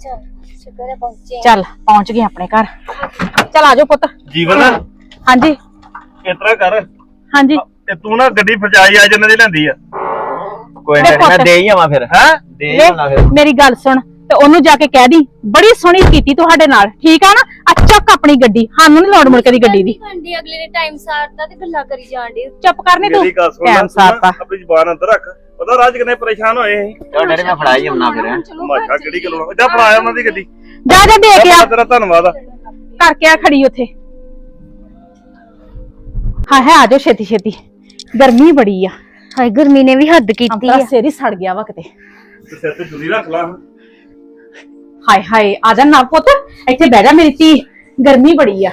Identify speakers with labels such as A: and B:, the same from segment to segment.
A: ਚਲ ਸ਼ੁਕਰ ਹੈ ਪਹੁੰਚੇ
B: ਚੱਲ ਪਹੁੰਚ ਗਏ ਆਪਣੇ ਘਰ। ਚੱਲ ਆਜੋ ਪੁੱਤ।
C: ਜੀਵਨ
B: ਹਾਂਜੀ।
C: ਇਸ ਤਰ੍ਹਾਂ ਕਰ।
B: ਹਾਂਜੀ।
C: ਤੇ ਤੂੰ ਨਾ ਗੱਡੀ ਫਜਾਈ ਆ ਜਿੰਨਾਂ ਦੀ ਲੈਂਦੀ ਆ।
D: ਕੋਈ ਨਹੀਂ ਮੈਂ। ਦੇ ਹੀ ਆਵਾਂ ਫਿਰ।
C: ਹੈ?
D: ਦੇ ਹੀ
B: ਵੇ,
D: ਆਉਣਾ ਫਿਰ।
B: ਮੇਰੀ ਗੱਲ ਸੁਣ ਤੇ ਉਹਨੂੰ ਜਾ ਕੇ ਕਹਿ ਦੀ ਬੜੀ ਸੋਹਣੀ ਕੀਤੀ ਤੁਹਾਡੇ ਨਾਲ। ਠੀਕ ਆ ਨਾ? ਆ ਚੱਕ ਆਪਣੀ ਗੱਡੀ ਸਾਨੂੰ ਨੀ ਲੋੜ ਮੁੜ ਕੇ ਦੀ ਗੱਡੀ ਦੀ।
A: ਅਗਲੇ ਨੇ ਟਾਈਮ ਸਾਰਤਾ ਤੇ ਗੱਲਾਂ ਕਰੀ ਜਾਣ ਡੇ
B: ਚੁੱਪ ਕਰਨੀ ਤੂੰ। ਟਾਈਮ
C: ਨਾ
B: ਸਾਰਤਾ।
C: ਆਪਣੀ ਜ਼ੁਬਾਨ ਅੰਦਰ ਰੱਖ। ਪਤਾ ਰਾਜ ਕਿੰਨੇ ਪਰੇਸ਼ਾਨ ਹੋਏ ਸੀ।
D: ਚਲ ਡੈਡੀ ਮੈਂ ਫੜਾ ਹੀ ਆਉਣਾ ਫਿਰ।
C: ਮਾਸ਼ਾ ਕਿਹੜੀ ਗੱਲ ਜਾ ਫੜਾਇਆ ਉਹਨਾਂ ਦੀ ਗੱਡੀ।
B: ਜਾ ਜਾ ਦੇ ਕੇ ਆ
C: ਤੇਰਾ ਧੰਨਵਾਦ ਆ।
B: ਕਰਕੇ ਆ ਖੜੀ ਉੱਥੇ। ਹਾਂ ਹੈ ਆਜੋ ਛੇਤੀ ਛੇਤੀ। ਗਰਮੀ ਬੜੀ ਆ।
A: ਹਾਏ ਗਰਮੀ ਨੇ ਵੀ ਹੱਦ ਕੀਤੀ
B: ਅੰਤਰਾ ਸਿਰ ਹੀ ਸੜ ਗਿਆ ਵਾ ਕਿਤੇ।
C: ਤੇ ਸਿਰ ਤੇ ਜੁਲੀ ਰੱਖ ਲਾ
B: ਹਾਏ ਹਾਏ ਆ ਜਾ ਨਾ ਪੁੱਤ। ਇੱਥੇ ਬਹਿ ਜਾ ਮੇਰੀ ਧੀ। ਗਰਮੀ ਬੜੀ ਆ।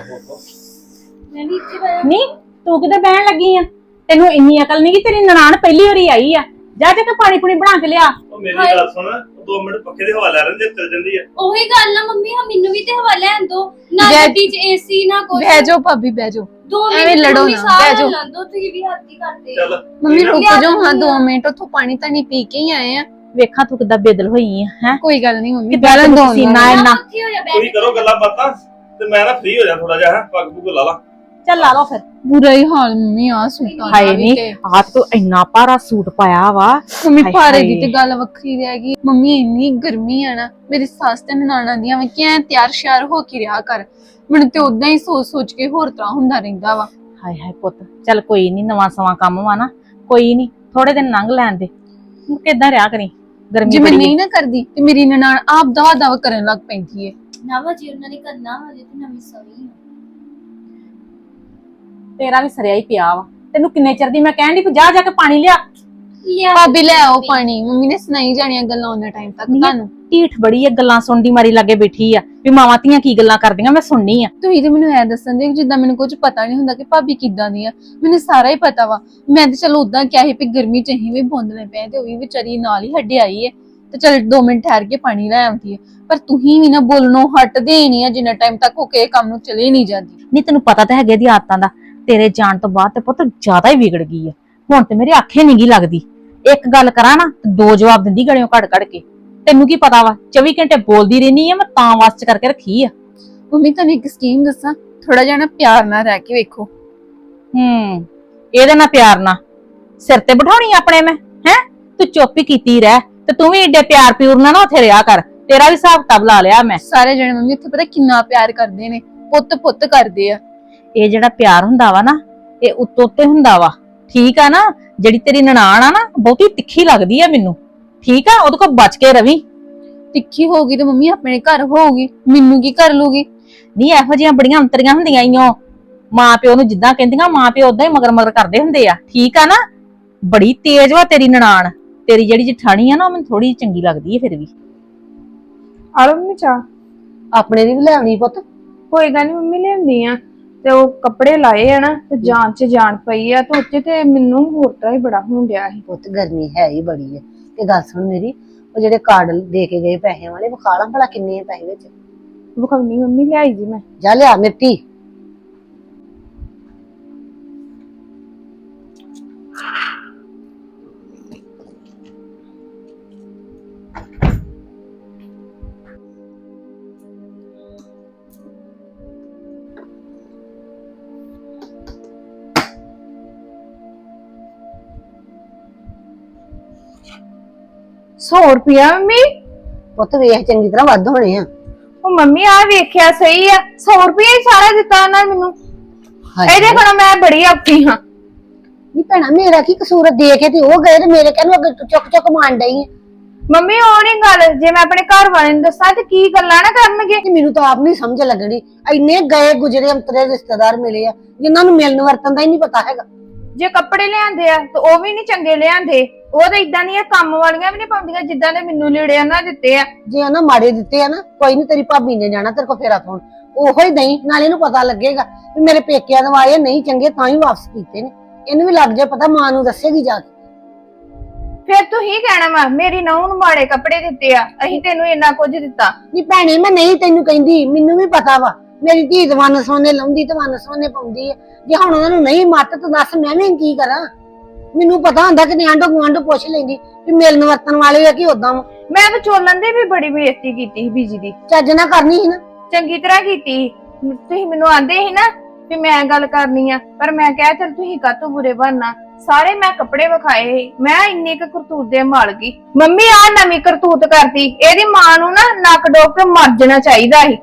A: ਮੈਂ ਵੀ ਇੱਥੇ ਬੈਠਾ
B: ਨਹੀਂ ਤੂੰ ਕਿਤੇ ਬਹਿਣ ਲੱਗੀ ਆ? ਤੈਨੂੰ ਇੰਨੀ ਅਕਲ ਨਹੀਂ ਕਿ ਤੇਰੀ ਨਨਾਣ ਪਹਿਲੀ ਵਾਰੀ ਆਈ ਆ? ਜਾ ਜਾ ਕੇ ਪਾਣੀ ਪੂਣੀ ਬਣਾ ਕੇ ਲਿਆ।
C: ਉਹ ਮੇਰੀ ਗੱਲ ਸੁਣ 2 ਮਿੰਟ ਪੱਖੇ ਦੇ ਹਵਾ ਲੈ ਰਹਿੰਦੇ ਚੱਲ ਜਾਂਦੀ ਆ।
A: ਉਹੀ ਗੱਲ ਨਾ ਮੰਮੀ ਹਾਂ ਮੈਨੂੰ ਵੀ ਤੇ ਹਵਾ ਲੈਣ ਦੋ। ਨਾ
E: ਜੈ-
A: ਗੱਡੀ 'ਚ ਏਸੀ ਨਾ ਕੁਝ
E: ਬਹਿ ਜਾਓ ਭਾਬੀ ਬਹਿ ਜਾਓ।
A: ਦੋ
E: ਐਵੇਂ
A: ਮਿੰਟ
E: ਲੜੋ
A: ਮੰਮੀ
E: ਨਾ,
A: ਸਾਹ
E: ਬਹਿ
A: ਲੈ
E: ਜਾਓ।
A: ਲੈਣ ਦਿਓ, ਤੁਸੀਂ ਵੀ ਹੱਥ ਹੀ ਕਰਦੇ
C: ਚੱਲ।
E: ਮੰਮੀ? ਰੁਕ
A: ਲਿਆ
E: ਜਾਓ ਹਾਂ
A: ਦਿੰਦੀ
E: 2
A: ਆ।
E: ਮਿੰਟ ਉੱਥੋਂ ਪਾਣੀ ਤਾਂ ਨਹੀਂ ਪੀ ਕੇ ਹੀ ਆਏ ਆ।
B: ਵੇਖਾਂ ਤੂੰ ਕਿੱਦਾਂ ਬੇਦਲ ਹੋਈ ਆ ਹੈ?
E: ਕੋਈ ਗੱਲ ਨਹੀਂ ਮੰਮੀ
B: ਕਿੱਦਾਂ
E: ਬੈਲਨ ਦੋ
B: ਪਸੀਨਾ ਇੰਨਾ
A: ਉੱਥੇ ਹੋ ਜਾ ਬੈਠ
C: ਤੁਸੀਂ ਕਰੋ ਗੱਲਾਂ ਬਾਤਾਂ ਤੇ ਮੈਂ ਨਾ ਫ੍ਰੀ ਹੋ ਜਾ ਥੋੜਾ ਜਿਹਾ ਹੈਂ, ਪੱਗ ਪੁੱਗ ਲਾ ਲਾ।
B: ਚੱਲ ਲਾ ਲਓ ਫਿਰ।
E: ਬੁਰਾ ਹੀ ਹਾਲ ਮੰਮੀ ਆ ਸੂਟਾਂ
B: ਹਾਏ
E: ਤੇ।
B: ਆ ਤੂੰ ਇੰਨਾ ਭਾਰਾ ਸੂਟ ਪਾਇਆ ਵਾ।
E: ਮੰਮੀ
B: ਹਾਏ
E: ਭਾਰੇ ਦੀ
B: ਹਾਏ।
E: ਤੇ ਗੱਲ ਵੱਖਰੀ ਰਹਿ ਗਈ। ਮੰਮੀ ਇੰਨੀ ਗਰਮੀ ਆ ਨਾ ਮੇਰੀ ਸੱਸ ਤੇ ਨਨਾਣਾ ਦੀਆਂ ਮੈਂ ਕਿਹਾ ਤਿਆਰ ਸ਼ਿਆਰ ਹੋ ਕੇ ਰਿਹਾ ਕਰ। ਮੈਨੂੰ ਤੇ ਉਦਾਂ ਹੀ ਸੋਚ ਸੋਚ ਕੇ ਹੋਰ ਤਰ੍ਹਾਂ ਹੁੰਦਾ ਰਹਿੰਦਾ ਵਾ।
B: ਹਾਏ ਹਾਏ ਪੁੱਤ ਚੱਲ ਕੋਈ ਨਹੀਂ ਨਵਾਂ ਸਵਾਂ ਕੰਮ ਵਾ ਨਾ। ਕੋਈ ਨਹੀਂ ਥੋੜੇ ਦਿਨ ਲੰਘ ਲੈਣ ਦੇ। ਹੁਣ ਕਿੱਦਾਂ ਰਿਹਾ ਕਰੀ? ਗਰਮੀ
E: ਜੇ ਮੈਂ
B: ਬੜੀ
E: ਨਹੀਂ ਨਾ ਕਰਦੀ ਤੇ ਮੇਰੀ ਨਨਾਣ ਆਪ ਦਵਾ ਦਵਾ ਕਰਨ ਲੱਗ ਪੈਂਦੀ ਏ।
A: ਨਾ ਵਾ ਜੀ ਉਹਨਾਂ ਨੇ ਕਰਨਾ ਵਾ ਜੇ ਤੇ ਨਵੀਂ ਸਵੀ।
B: ਤੇਰਾ ਵੀ ਸਰਿਆ ਹੀ ਪਿਆ ਵਾ। ਤੈਨੂੰ ਕਿੰਨੇ ਚਿਰ ਦੀ ਮੈਂ ਕਹਿਣ ਦੀ ਜਾ ਜਾ ਕੇ ਪਾਣੀ ਲਿਆ।
A: ਲਿਆ
E: ਭਾਬੀ ਲੈ ਆਓ ਪਾਣੀ। ਮੰਮੀ ਨੇ ਸੁਣਾਈ ਜਾਣੀਆਂ ਗੱਲਾਂ ਉਹਨਾਂ ਟਾਈਮ ਤੱਕ ਤੁਹਾਨੂੰ।
B: ਢੀਠ ਬੜੀ ਆ ਗੱਲਾਂ ਸੁਣਦੀ ਮਾਰੀ ਲਾਗੇ ਬੈਠੀ ਆ। ਵੀ ਮਾਵਾਂ ਧੀਆਂ ਕੀ ਗੱਲਾਂ ਕਰਦੀਆਂ ਮੈਂ ਸੁਣਨੀ ਆ।
E: ਤੁਸੀਂ ਤੇ ਮੈਨੂੰ ਐ ਦੱਸਣ ਦੇ ਜਿੱਦਾਂ ਮੈਨੂੰ ਕੁਝ ਪਤਾ ਨਹੀਂ ਹੁੰਦਾ ਕਿ ਭਾਬੀ ਕਿੱਦਾਂ ਦੀ ਆ। ਮੈਨੂੰ ਸਾਰਾ ਹੀ ਪਤਾ ਵਾ। ਮੈਂ ਤੇ ਚਲੋ ਉਦਾਂ ਕਿਹਾ ਸੀ ਵੀ ਗਰਮੀ ਚ ਅਸੀਂ ਵੀ ਬੋਂਦਲੇ ਪਏ ਤੇ ਉਹ ਵੀ ਵਿਚਾਰੀ ਨਾਲ ਹੀ ਹੱਡੇ ਆਈ ਏ। ਤੇ ਚਲ 2 ਮਿੰਟ ਠਹਿਰ ਕੇ ਪਾਣੀ ਲੈ ਆਉਂਦੀ ਏ। ਪਰ ਤੁਸੀਂ ਵੀ ਨਾ ਬੋਲਣੋਂ ਹਟਦੇ ਹੀ ਨਹੀਂ ਆ ਜਿੰਨਾ ਟਾਈਮ ਤੱਕ ਉਹ ਕਿਸੇ ਕੰਮ ਨੂੰ ਚਲੇ ਨਹੀਂ ਜਾਂਦੀ।
B: ਨਹੀਂ ਤੈਨੂੰ ਪਤਾ ਤਾਂ ਹੈਗੇ ਦੀ ਆਦਤਾਂ ਦਾ। ਤੇਰੇ ਜਾਣ ਤੋਂ ਬਾਅਦ ਤੇ ਪੁੱਤ ਜ਼ਿਆਦਾ ਹੀ ਵਿਗੜ ਗਈ ਆ। ਹੁਣ ਤੇ ਮੇਰੇ ਆਖੇ ਨਹੀਂ ਗੀ ਲੱਗਦੀ। ਇੱਕ ਗੱਲ ਕਰਾਂ ਨਾ ਤੇ ਦੋ ਜਵਾਬ ਦਿੰਦੀ ਗੜਿਓ ਘੜ ਘੜ ਕੇ। ਤੈਨੂੰ ਕੀ ਪਤਾ ਵਾ 24 ਘੰਟੇ ਬੋਲਦੀ ਰਹਿਨੀ ਆ ਮੈਂ ਤਾਂ ਵਾਸ ਚ ਕਰਕੇ ਰੱਖੀ ਆ।
E: ਮੰਮੀ ਤੁਹਾਨੂੰ ਇੱਕ ਸਕੀਮ ਦੱਸਾਂ ਥੋੜਾ ਜਿਹਾ ਨਾ ਪਿਆਰ ਨਾਲ ਰਹਿ ਕੇ ਵੇਖੋ।
B: ਹੂੰ ਇਹਦੇ ਨਾਲ ਪਿਆਰ ਨਾਲ। ਸਿਰ ਤੇ ਬਿਠਾਉਣੀ ਆਪਣੇ ਮੈਂ ਹੈ? ਤੂੰ ਚੁੱਪ ਹੀ ਕੀਤੀ ਰਹਿ ਤੇ ਤੂੰ ਵੀ ਏਡੇ ਪਿਆਰ ਪਿਉਰ ਨਾਲ ਨਾ ਉੱਥੇ ਰਿਹਾ ਕਰ। ਤੇਰਾ ਵੀ ਹਿਸਾਬ ਕਿਤਾਬ ਲਾ ਲਿਆ ਮੈਂ।
E: ਸਾਰੇ ਜਣੇ ਮੰਮੀ ਉੱਥੇ ਪਤਾ ਕਿੰਨਾ ਪਿਆਰ ਕਰਦੇ ਨੇ ਪੁੱਤ ਪੁੱਤ ਕਰਦੇ ਆ।
B: ਇਹ ਜਿਹੜਾ ਪਿਆਰ ਹੁੰਦਾ ਵਾ ਨਾ ਇਹ ਉੱਤੋਂ ਉੱਤੇ ਹੁੰਦਾ ਵਾ। ਠੀਕ ਆ ਨਾ? ਜਿਹੜੀ ਤੇਰੀ ਨਨਾਣ ਆ ਨਾ ਬਹੁਤੀ ਤਿੱਖੀ ਲੱਗਦੀ ਆ ਮੈਨੂੰ। ਠੀਕ ਆ? ਉਹਦੇ ਕੋਲ ਬਚ ਕੇ ਰਵੀ।
E: ਤਿੱਖੀ ਹੋਊਗੀ ਤੇ ਮੰਮੀ ਆਪਣੇ ਘਰ ਹੋਊਗੀ। ਮੈਨੂੰ ਕੀ ਕਰ ਲੂਗੀ
B: ਨਹੀਂ ਇਹੋ ਜਿਹੀਆਂ ਬੜੀਆਂ ਅੰਤਰੀਆਂ ਹੁੰਦੀਆਂ ਈਓ ਮਾਂ ਪਿਓ ਨੂੰ ਜਿੱਦਾਂ ਕਹਿੰਦੀਆਂ ਮਾਂ ਪਿਓ ਉਦਾਂ ਹੀ ਮਗਰ ਮਗਰ ਕਰਦੇ ਹੁੰਦੇ ਆ। ਠੀਕ ਆ ਨਾ? ਬੜੀ ਤੇਜ਼ ਵਾ ਤੇਰੀ ਨਨਾਣ। ਤੇਰੀ ਜਿਹੜੀ ਜਠਾਣੀ ਆ ਨਾ ਉਹ ਮੈਨੂੰ ਥੋੜੀ ਚੰਗੀ ਲੱਗਦੀ ਹੈ ਫਿਰ ਵੀ।
F: ਆਲੋ ਮੰਮੀ ਚਾਹ।
G: ਆਪਣੇ ਦੀ ਵੀ ਲੈਣੀ ਪੁੱਤ।
F: ਕੋਈ ਗੱਲ ਨੀ ਮੰਮੀ ਲਿਆਉਂਦੀ ਆ। ਤੇ ਉਹ ਕੱਪੜੇ ਲਾਏ ਆ ਨਾ ਤੇ ਜਾਨ ਚ ਜਾਨ ਪਈ ਆ ਤੇ ਉੱਤੇ ਤੇ ਮੈਨੂੰ ਹੋਰ ਤਰ੍ਹਾਂ ਹੀ ਬੜਾ ਹੋਣ ਡਿਆ ਸੀ।
G: ਪੁੱਤ ਗਰਮੀ ਹੈ ਹੀ ਬੜੀ ਹੈ ਤੇ ਗੱਲ ਸੁਣ ਮੇਰੀ ਉਹ ਜਿਹੜੇ ਕਾਰਡ ਦੇ ਕੇ ਗਏ ਪੈਸੇ ਵਾਲੇ ਵਿਖਾ ਲਾਂ ਭਲਾ ਕਿੰਨੇ ਆ ਪੈਸੇ ਵਿੱਚ?
F: ਵਿਖਾਉਣੀ ਮੰਮੀ ਲਿਆਈ ਜੀ ਮੈਂ।
G: ਜਾ ਲਿਆ ਮਿੱਟੀ।
F: ਸੌ ਰੁਪਿਆ ਮੰਮੀ?
G: ਪੁੱਤ ਵੇਖ ਚੰਗੀ ਤਰ੍ਹਾਂ ਵੱਧ ਹੋਣੇ ਆ।
F: ਉਹ ਮੰਮੀ ਆ ਵੇਖਿਆ ਸਹੀ ਆ। 100 ਰੁਪਏ ਹੀ ਸਾਰਾ ਦਿੱਤਾ ਉਹਨਾਂ ਨੇ ਮੈਨੂੰ। ਇਹਦੇ ਕੋਲ ਮੈਂ ਬੜੀ ਔਖੀ ਹਾਂ।
G: ਨਹੀਂ ਭੈਣਾ ਮੇਰਾ ਕੀ ਕਸੂਰ ਆ? ਦੇ ਕੇ ਤੇ ਉਹ ਗਏ ਤੇ ਮੇਰੇ ਕਹਿੰਦੇ ਅੱਗੇ ਤੂੰ ਚੁੱਕ ਚੁੱਕ ਮਾਰਨ ਡਈ ਆ।
F: ਮੰਮੀ ਉਹ ਨਹੀਂ ਗੱਲ। ਜੇ ਮੈਂ ਆਪਣੇ ਘਰ ਵਾਲੇ ਨੂੰ ਦੱਸਾਂ ਤੇ ਕੀ ਗੱਲਾਂ ਨਾ ਕਰਨਗੇ?
G: ਕਿ ਮੈਨੂੰ ਤਾਂ ਆਪ ਨਹੀਂ ਸਮਝ ਲੱਗਣੀ। ਇੰਨੇ ਗਏ ਗੁਜਰੇ ਅੰਤਰੇ ਰਿਸ਼ਤੇਦਾਰ ਮਿਲੇ ਆ ਜਿਨ੍ਹਾਂ ਨੂੰ ਮਿਲਣ ਵਰਤਨ ਦਾ ਹੀ ਨਹੀਂ ਪਤਾ ਹੈਗਾ।
F: ਜੇ ਕੱਪੜੇ ਲਿਆਂਦੇ ਆ ਤੇ ਉਹ ਵੀ ਨਹੀਂ ਚੰਗੇ ਲਿਆਂਦੇ। ਉਹ ਤਾਂ ਇਦਾਂ ਦੀਆਂ ਕੰਮ ਵਾਲੀਆਂ ਵੀ ਨਹੀਂ ਪਾਉਂਦੀਆਂ ਜਿੱਦਾਂ ਦੇ ਮੈਨੂੰ ਲੀੜੇ ਉਹਨਾਂ ਦਿੱਤੇ ਆ।
G: ਜੇ ਉਹਨਾਂ ਮਾੜੇ ਦਿੱਤੇ ਆ ਨਾ ਕੋਈ ਨਹੀਂ ਤੇਰੀ ਭਾਬੀ ਨੇ ਜਾਣਾ ਤੇਰੇ ਕੋ ਫੇਰਾ ਪਾਉਣ। ਉਹੋ ਹੀ ਦਈ ਨਾਲੇ ਇਹਨੂੰ ਪਤਾ ਲੱਗੇਗਾ ਵੀ ਮੇਰੇ ਪੇਕਿਆਂ ਦੇ ਆਏ ਨਹੀਂ ਚੰਗੇ ਤਾਂ ਹੀ ਵਾਪਸ ਕੀਤੇ ਨੇ। ਇਹਨੂੰ ਵੀ ਲੱਗ ਜਾ ਪਤਾ ਮਾਂ ਨੂੰ ਦੱਸੇਗੀ ਜਾ ਕੇ।
F: ਫਿਰ ਤੂੰ ਹੀ ਕਹਿਣਾ ਵਾ ਮੇਰੀ ਨੌਂ ਨੂੰ ਮਾੜੇ ਕੱਪੜੇ ਦਿੱਤੇ ਆ ਅਸੀਂ ਤੈਨੂੰ ਇੰਨਾ ਕੁਝ ਦਿੱਤਾ।
G: ਨਹੀਂ ਭੈਣੇ ਮੈਂ ਨਹੀਂ ਤੈਨੂੰ ਕਹਿੰਦੀ ਮੈਨੂੰ ਵੀ ਪਤਾ ਵਾ। ਮੇਰੀ ਧੀ ਦਵਾਨ ਸੋਨੇ ਲਾਉਂਦੀ ਤੇ ਵਨ ਸੋਨੇ ਪਾਉਂਦੀ ਆ। ਜੇ ਹੁਣ ਉਹਨਾਂ ਨੂੰ ਨਹੀਂ ਮੱਤ ਤਾਂ ਦੱਸ ਮੈਂ ਵੀ ਕੀ ਕਰਾਂ? ਮੈਨੂੰ ਪਤਾ ਹੁੰਦਾ ਕਿ ਨਿਆਂਡੋ ਗੁਆਂਢੋ ਪੁੱਛ ਲੈਂਦੀ ਵੀ ਮਿਲਣ ਵਰਤਨ ਵਾਲੇ ਆ ਕਿ ਉਦਾਂ ਵਾ।
F: ਮੈਂ ਤਾਂ ਚੋਲਣ ਦੀ ਵੀ ਬੜੀ ਬੇਇੱਜ਼ਤੀ ਕੀਤੀ ਸੀ ਬੀਜੀ ਦੀ।
G: ਚੱਜ ਨਾ ਕਰਨੀ ਸੀ ਨਾ।
F: ਚੰਗੀ ਤਰ੍ਹਾਂ ਕੀਤੀ। ਤੁਸੀਂ ਮੈਨੂੰ ਆਂਦੇ ਸੀ ਨਾ ਵੀ ਮੈਂ ਗੱਲ ਕਰਨੀ ਆ ਪਰ ਮੈਂ ਕਿਹਾ ਚਲ ਤੁਸੀਂ ਕਾਤੋਂ ਬੁਰੇ ਬਣਨਾ? ਸਾਰੇ ਮੈਂ ਕੱਪੜੇ ਵਿਖਾਏ ਸੀ। ਮੈਂ ਇੰਨੀ ਕੁ ਕਰਤੂਤ ਦੇ ਮਾਲ ਗਈ ਮੰਮੀ ਆ ਨਵੀਂ ਕਰਤੂਤ ਕਰਤੀ। ਇਹਦੀ ਮਾਂ ਨੂੰ ਨਾ ਨੱਕ ਡੋਕ ਕੇ ਮਰ ਜਾਣਾ ਚਾਹੀਦਾ ਸੀ।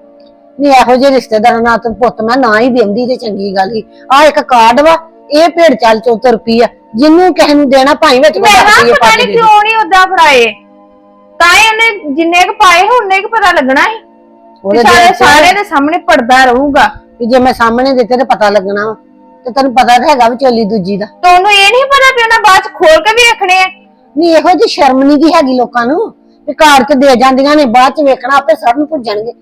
G: ਨਹੀਂ ਇਹੋ ਜਿਹੇ ਰਿਸ਼ਤੇਦਾਰਾਂ ਨਾਲ ਤਾਂ ਪੁੱਤ ਮੈਂ ਨਾ ਹੀ ਦੇਂਦੀ ਤੇ ਚੰਗੀ ਗੱਲ ਹੀ। ਆ ਇੱਕ ਕਾਰਡ ਵਾ ਇਹ ਭੇਡ ਚਾਲ 74 ਰੁਪਈਆ। ਜਿਹਨੂੰ ਕਿਸੇ ਨੂੰ ਦੇਣਾ ਭਾਈ ਵਿੱਚ ਪਤਾ ਰੁਪਈਏ
F: ਪਤਾ
G: ਪਾ
F: ਨਹੀਂ
G: ਕੇ
F: ਕਿਉਂ ਨਹੀਂ ਉਦਾਂ ਫੜਾਏ। ਤਾਂ ਹੀ ਉਹਨੇ ਜਿੰਨੇ ਕ ਪਾਏ ਉਹਨੇ ਕ ਪਤਾ ਲੱਗਣਾ
G: ਉਹਦੇ
F: ਸਾਰੇ
G: ਦਿਲ 'ਚ
F: ਸਾਰੇ ਦੇ ਸਾਹਮਣੇ ਪੜਦਾ ਰਹੂਗਾ।
G: ਵੀ ਜੇ ਮੈਂ ਸਾਹਮਣੇ ਦਿੱਤੇ ਤੇ ਪਤਾ ਲੱਗਣਾ ਵਾ। ਤੇ ਤੈਨੂੰ ਪਤਾ ਤਾਂ ਹੈਗਾ ਵੀ ਚੋਲੀ ਦੂਜੀ ਦਾ।
F: ਤਾਂ ਉਹਨੂੰ ਇਹ ਨਹੀਂ ਪਤਾ ਵੀ ਉਹਨਾਂ ਬਾਅਦ ਚ ਖੋਲ ਕੇ ਵੀ ਵੇਖਣੇ ਆ।
G: ਨਹੀਂ ਇਹੋ ਜਿਹੀ ਸ਼ਰਮ ਨਹੀਂ ਕੀ ਹੈਗੀ ਲੋਕਾਂ ਨੂੰ। ਵੀ ਕਾਰਡ ਤੇ ਦੇ ਜਾਂਦੀਆਂ ਨੇ ਬਾਅਦ ਚ ਵੇਖਣਾ ਆਪੇ ਸਭ ਨੂੰ ਭੁੱਜਣਗੇ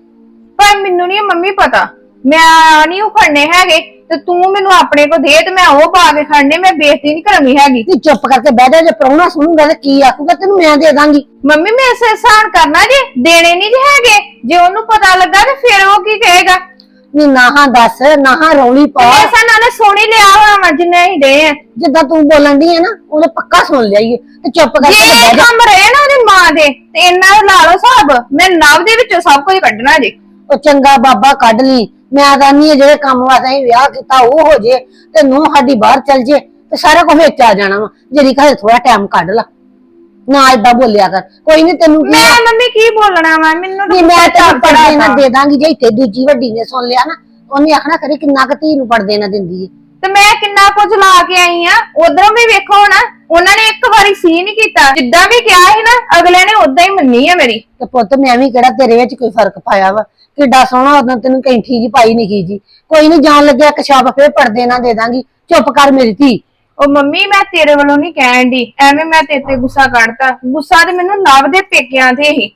F: ਪਰ ਮੈਨੂੰ ਨਹੀਂ ਮੰਮੀ ਪਤਾ। ਮੈਂ ਨਹੀਂ ਉਹ ਖੜਨੇ ਹੈਗੇ ਤੇ ਤੂੰ ਮੈਨੂੰ ਆਪਣੇ ਕੋ ਦੇ ਤੇ ਮੈਂ ਉਹ ਪਾ ਕੇ ਖੜਨੇ ਮੈਂ ਬੇਇੱਜ਼ਤੀ ਨਹੀਂ ਕਰਨੀ ਹੈਗੀ।
G: ਨਹੀਂ ਚੁੱਪ ਕਰਕੇ ਬਹਿ ਜਾ ਜੇ ਪ੍ਰਾਹੁਣਾ ਸੁਣੂਗਾ ਤੇ ਕੀ ਆਖੂਗਾ ਤੈਨੂੰ ਮੈਂ ਦੇ ਦਾਂਗੀ।
F: ਮੰਮੀ ਮੈਂ ਇਸੇ ਸਾਨ ਕਰਨਾ ਜੇ ਦੇਣੇ ਨਹੀਂ ਜੇ ਹੈਗੇ। ਜੇ ਉਹਨੂੰ ਪਤਾ ਲੱਗਾ ਤੇ ਫਿਰ ਉਹ ਕੀ ਕਹੇਗਾ?
G: ਨਹੀਂ ਨਾਹਾਂ ਦੱਸ ਨਾਹਾਂ ਰੌਲੀ ਪਾ।
F: ਐਸਾ ਨਾਲੇ ਸੋਣੀ ਲਿਆ ਹੋਇਆ ਵਾ ਜਿੰਨੇ ਹੀ ਡੇ ਆ।
G: ਜਿੱਦਾਂ ਤੂੰ ਬੋਲਣ ਦੀ ਹੈ ਨਾ ਉਹਨੇ ਪੱਕਾ ਸੁਣ ਲਿਆ ਈ ਤੇ ਚੁੱਪ ਕਰਕੇ
F: ਜੇ
G: ਤੇ ਬਹਿ
F: ਇਹ
G: ਜਾ।
F: ਕੰਮ ਰਹੇ ਨਾ ਉਹਦੀ ਮਾਂ ਦੇ ਤੇ ਇੰਨਾ ਲਾ ਲਓ ਹਿਸਾਬ ਮੈਂ ਨਵ ਦੇ ਵਿੱਚੋਂ ਸਭ ਕੁਝ ਕੱਢਣਾ ਜੇ।
G: ਉਹ ਚੰਗਾ ਬਾਬਾ ਕੱਢ ਲਈ ਮੈਂ ਤਾਂ ਨਹੀਂ ਜਿਹੜੇ ਕੰਮ ਵਾਸਤੇ ਅਸੀਂ ਵਿਆਹ ਕੀਤਾ ਉਹ ਹੋ ਜੇ ਤੇ ਨੂੰ ਸਾਡੀ ਬਾਹਰ ਚੱਲ ਜੇ ਤੇ ਸਾਰਾ ਕੁਝ ਵਿੱਚ ਆ ਜਾਣਾ ਵਾ ਜਿਹੜੀ ਘਰੇ ਥੋੜਾ ਟਾਈਮ ਕੱਢ ਲਾ ਨਾ ਏਦਾਂ ਬੋਲਿਆ ਕਰ ਕੋਈ ਨਹੀਂ ਤੈਨੂੰ ਕੀ
F: ਮੈਂ। ਮੰਮੀ ਕੀ ਬੋਲਣਾ ਵਾ ਮੈਨੂੰ ਤਾਂ
G: ਨਹੀਂ ਮੈਂ ਤੈਨੂੰ ਪੜਦੇ ਨਾ। ਦੇ ਦਾਂਗੀ ਜੇ ਇੱਥੇ ਦੂਜੀ ਵੱਡੀ ਨੇ ਸੁਣ ਲਿਆ ਨਾ ਉਹਨੇ ਆਖਣਾ ਕਰੇ ਕਿੰਨਾ ਕੁ ਧੀ ਨੂੰ ਪੜਦੇ ਨਾ ਦਿੰਦੀ ਏ
F: ਤੇ ਮੈਂ ਕਿੰਨਾ ਕੁਝ ਲਾ ਕੇ ਆਈ ਆ। ਉਧਰੋਂ ਵੀ ਵੇਖੋ ਨਾ ਉਹਨਾਂ ਨੇ ਇੱਕ ਵਾਰੀ ਸੀ ਨਹੀਂ ਕੀਤਾ। ਜਿੱਦਾਂ ਵੀ ਕਿਹਾ ਸੀ ਨਾ ਅਗਲੇ ਨੇ ਉਦਾਂ ਹੀ ਮੰਨੀ ਆ ਮੇਰੀ।
G: ਤੇ ਪੁੱਤ ਮੈਂ ਵੀ ਕਿਹੜਾ ਤੇਰੇ ਵਿੱਚ ਕੋਈ ਫ਼ਰਕ ਪਾਇਆ ਵਾ? ਕਿੱਡਾ ਸੋਹਣਾ ਉਦੋਂ ਤੈਨੂੰ ਕੈਂਠੀ ਜੀ ਪਾਈ ਨਹੀਂ ਜੀ ਕੋਈ ਨਹੀਂ ਜਾਣ ਲੱਗਿਆ ਕਸ਼ਾਪ ਫੇਰ ਪੜਦੇ ਨਾ ਦੇ ਦਾਂਗੀ। ਚੁੱਪ ਕਰ ਮੇਰੀ ਧੀ।
F: ਉਹ ਮੰਮੀ ਮੈਂ ਤੇਰੇ ਵੱਲੋਂ ਨਹੀਂ ਕਹਿਣ ਦੀ ਐਵੇਂ ਮੈਂ ਤੇਰੇ ਤੇ ਗੁੱਸਾ ਕੱਢਤਾ। ਗੁੱਸਾ ਤੇ ਮੈਨੂੰ ਲਵ ਦੇ ਪੇਕਿਆਂ ਤੇ ਹੀ।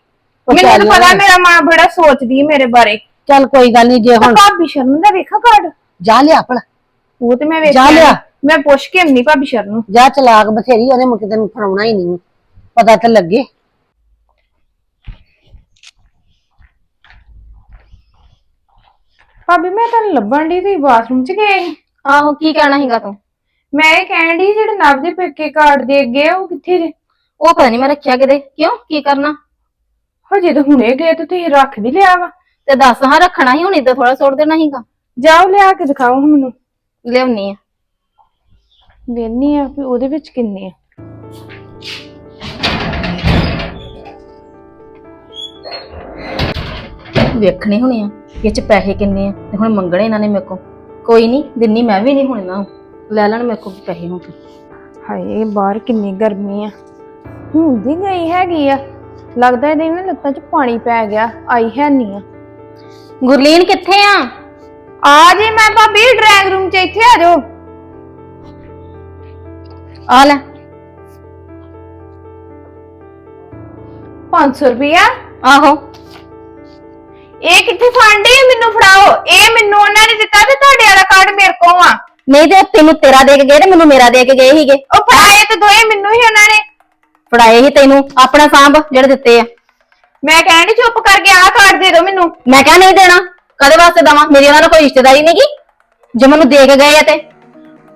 F: ਮੈਨੂੰ ਤਾਂ। ਪਤਾ ਮੇਰਾ ਮਾਂ ਬੜਾ ਸੋਚਦੀ ਮੇਰੇ ਬਾਰੇ।
G: ਚੱਲ ਕੋਈ ਗੱਲ ਨਹੀਂ ਜੇ ਹੁਣ
F: ਭਾਬੀ ਸ਼ਰਨ ਦਾ ਵੇਖਾ ਕਾਰਡ?
G: ਜਾ ਲਿਆ ਭਲਾ
F: ਉਹ ਤੇ ਮੈਂ
G: ਜਾ
F: ਵੇਖਿਆ
G: ਲਿਆ।
F: ਮੈਂ ਪੁੱਛ ਕੇ ਆਉਂਦੀ ਭਾਬੀ ਸ਼ਰਨ ਨੂੰ।
G: ਜਾ ਚਲਾਕ ਬਥੇਰੀ ਉਹਨੇ ਮੁੜ ਕੇ ਤੈਨੂੰ ਫੜਾਉਣਾ ਹੀ ਨਹੀਂ। ਪਤਾ ਤਾਂ ਲੱਗੇ।
F: ਭਾਬੀ ਮੈਂ ਤੁਹਾਨੂੰ ਲੱਭਣ ਦੀ ਤੁਸੀਂ ਬਾਥਰੂਮ 'ਚ ਗਏ ਸੀ।
H: ਆਹੋ ਕੀ ਕਹਿਣਾ ਸੀਗਾ ਤੂੰ?
F: ਮੈਂ ਇਹ ਕਹਿਣ ਦੀ ਜਿਹੜੇ ਨਵ ਦੇ ਪੇਕੇ ਕਾਰਡ ਦੇ ਗਏ ਉਹ ਕਿੱਥੇ ਜੇ?
H: ਉਹ ਪਤਾ ਨਹੀਂ ਮੈਂ ਰੱਖਿਆ ਕਿਤੇ। ਕਿਉਂ? ਕੀ ਕਰਨਾ?
F: ਹਜੇ ਤਾਂ ਹੁਣੇ ਗਏ ਤੇ ਤੁਸੀਂ ਰੱਖ ਵੀ ਲਿਆ ਵਾ।
H: ਤੇ ਦੱਸ ਹਾਂ ਰੱਖਣਾ ਹੀ ਹੁਣ ਇਦਾਂ ਥੋੜਾ ਸੁੱਟ ਦੇਣਾ ਸੀਗਾ।
F: ਜਾਓ ਲਿਆ ਕੇ ਦਿਖਾਓ ਮੈਨੂੰ।
H: ਲਿਆਉਣੀ ਆ।
F: ਵੇਖਨੀ ਆ ਵੀ ਉਹਦੇ ਵਿੱਚ ਕਿੰਨੇ ਆ?
I: ਵੇਖਣੇ ਹੋਣੇ ਆ ਇਹ ਚ ਪੈਸੇ ਕਿੰਨੇ ਆ ਤੇ ਹੁਣ ਮੰਗਣੇ ਇਹਨਾਂ ਨੇ ਮੇਰੇ ਕੋਲ। ਕੋਈ ਨਹੀਂ ਦਿੰਨੀ ਮੈਂ ਵੀ ਨਹੀਂ ਹੁਣ ਇਹਨਾਂ ਨੂੰ। ਲੈ ਲੈਣ ਮੇਰੇ ਕੋਲ ਪੈਸੇ ਹੁਣ।
F: ਹਾਏ ਬਾਹਰ ਕਿੰਨੀ ਗਰਮੀ ਆ। ਹੁੰਦੀ ਗਈ ਹੈਗੀ ਆ। ਲੱਗਦਾ ਇਹਦੇ ਨਾ ਲੱਤਾਂ 'ਚ ਪਾਣੀ ਪੈ ਗਿਆ ਆਈ ਹੈ ਨਹੀਂ ਆ।
H: ਗੁਰਲੀਨ ਕਿੱਥੇ ਆ?
F: ਆ ਜੀ ਮੈਂ ਭਾਬੀ ਡਰਾਇੰਗ ਰੂਮ 'ਚ ਇੱਥੇ ਆ ਜਾਓ।
H: ਆ ਲੈ।
F: 500 ਰੁਪਿਆ
H: ਆਹੋ।
F: ਇਹ ਕਿੱਥੇ ਫੰਡੇ ਮੈਨੂੰ ਫੜਾਓ? ਇਹ ਮੈਨੂੰ ਉਹਨਾਂ ਨੇ ਦਿੱਤਾ ਤੇ ਤੁਹਾਡੇ ਵਾਲਾ ਕਾਰਡ ਮੇਰੇ ਕੋਲ ਆ।
H: ਨਹੀਂ ਤੇ ਤੈਨੂੰ ਤੇਰਾ ਦੇ ਕੇ ਗਏ ਤੇ ਮੈਨੂੰ ਮੇਰਾ ਦੇ ਕੇ ਗਏ ਸੀਗੇ।
F: ਉਹ ਫੜਾਏ ਤੇ ਦੋਏ ਮੈਨੂੰ ਹੀ ਉਹਨਾਂ ਨੇ।
H: ਫੜਾਏ ਸੀ ਤੈਨੂੰ ਆਪਣਾ ਸਾਂਭ ਜਿਹੜੇ ਦਿੱਤੇ ਆ।
F: ਮੈਂ ਕਹਿਣ ਡਈ ਚੁੱਪ ਕਰਕੇ ਆਹ ਕਾਰਡ ਦੇ ਦਿਓ ਮੈਨੂੰ।
H: ਮੈਂ ਕਿਹਾ ਨਹੀਂ ਦੇਣਾ। ਕਦੇ ਵਾਸਤੇ ਦਵਾਂ? ਮੇਰੀ ਉਹਨਾਂ ਨਾਲ ਕੋਈ ਰਿਸ਼ਤੇਦਾਰੀ ਨਹੀਂਗੀ ਜੇ ਮੈਨੂੰ ਦੇ ਕੇ ਗਏ ਆ ਤੇ।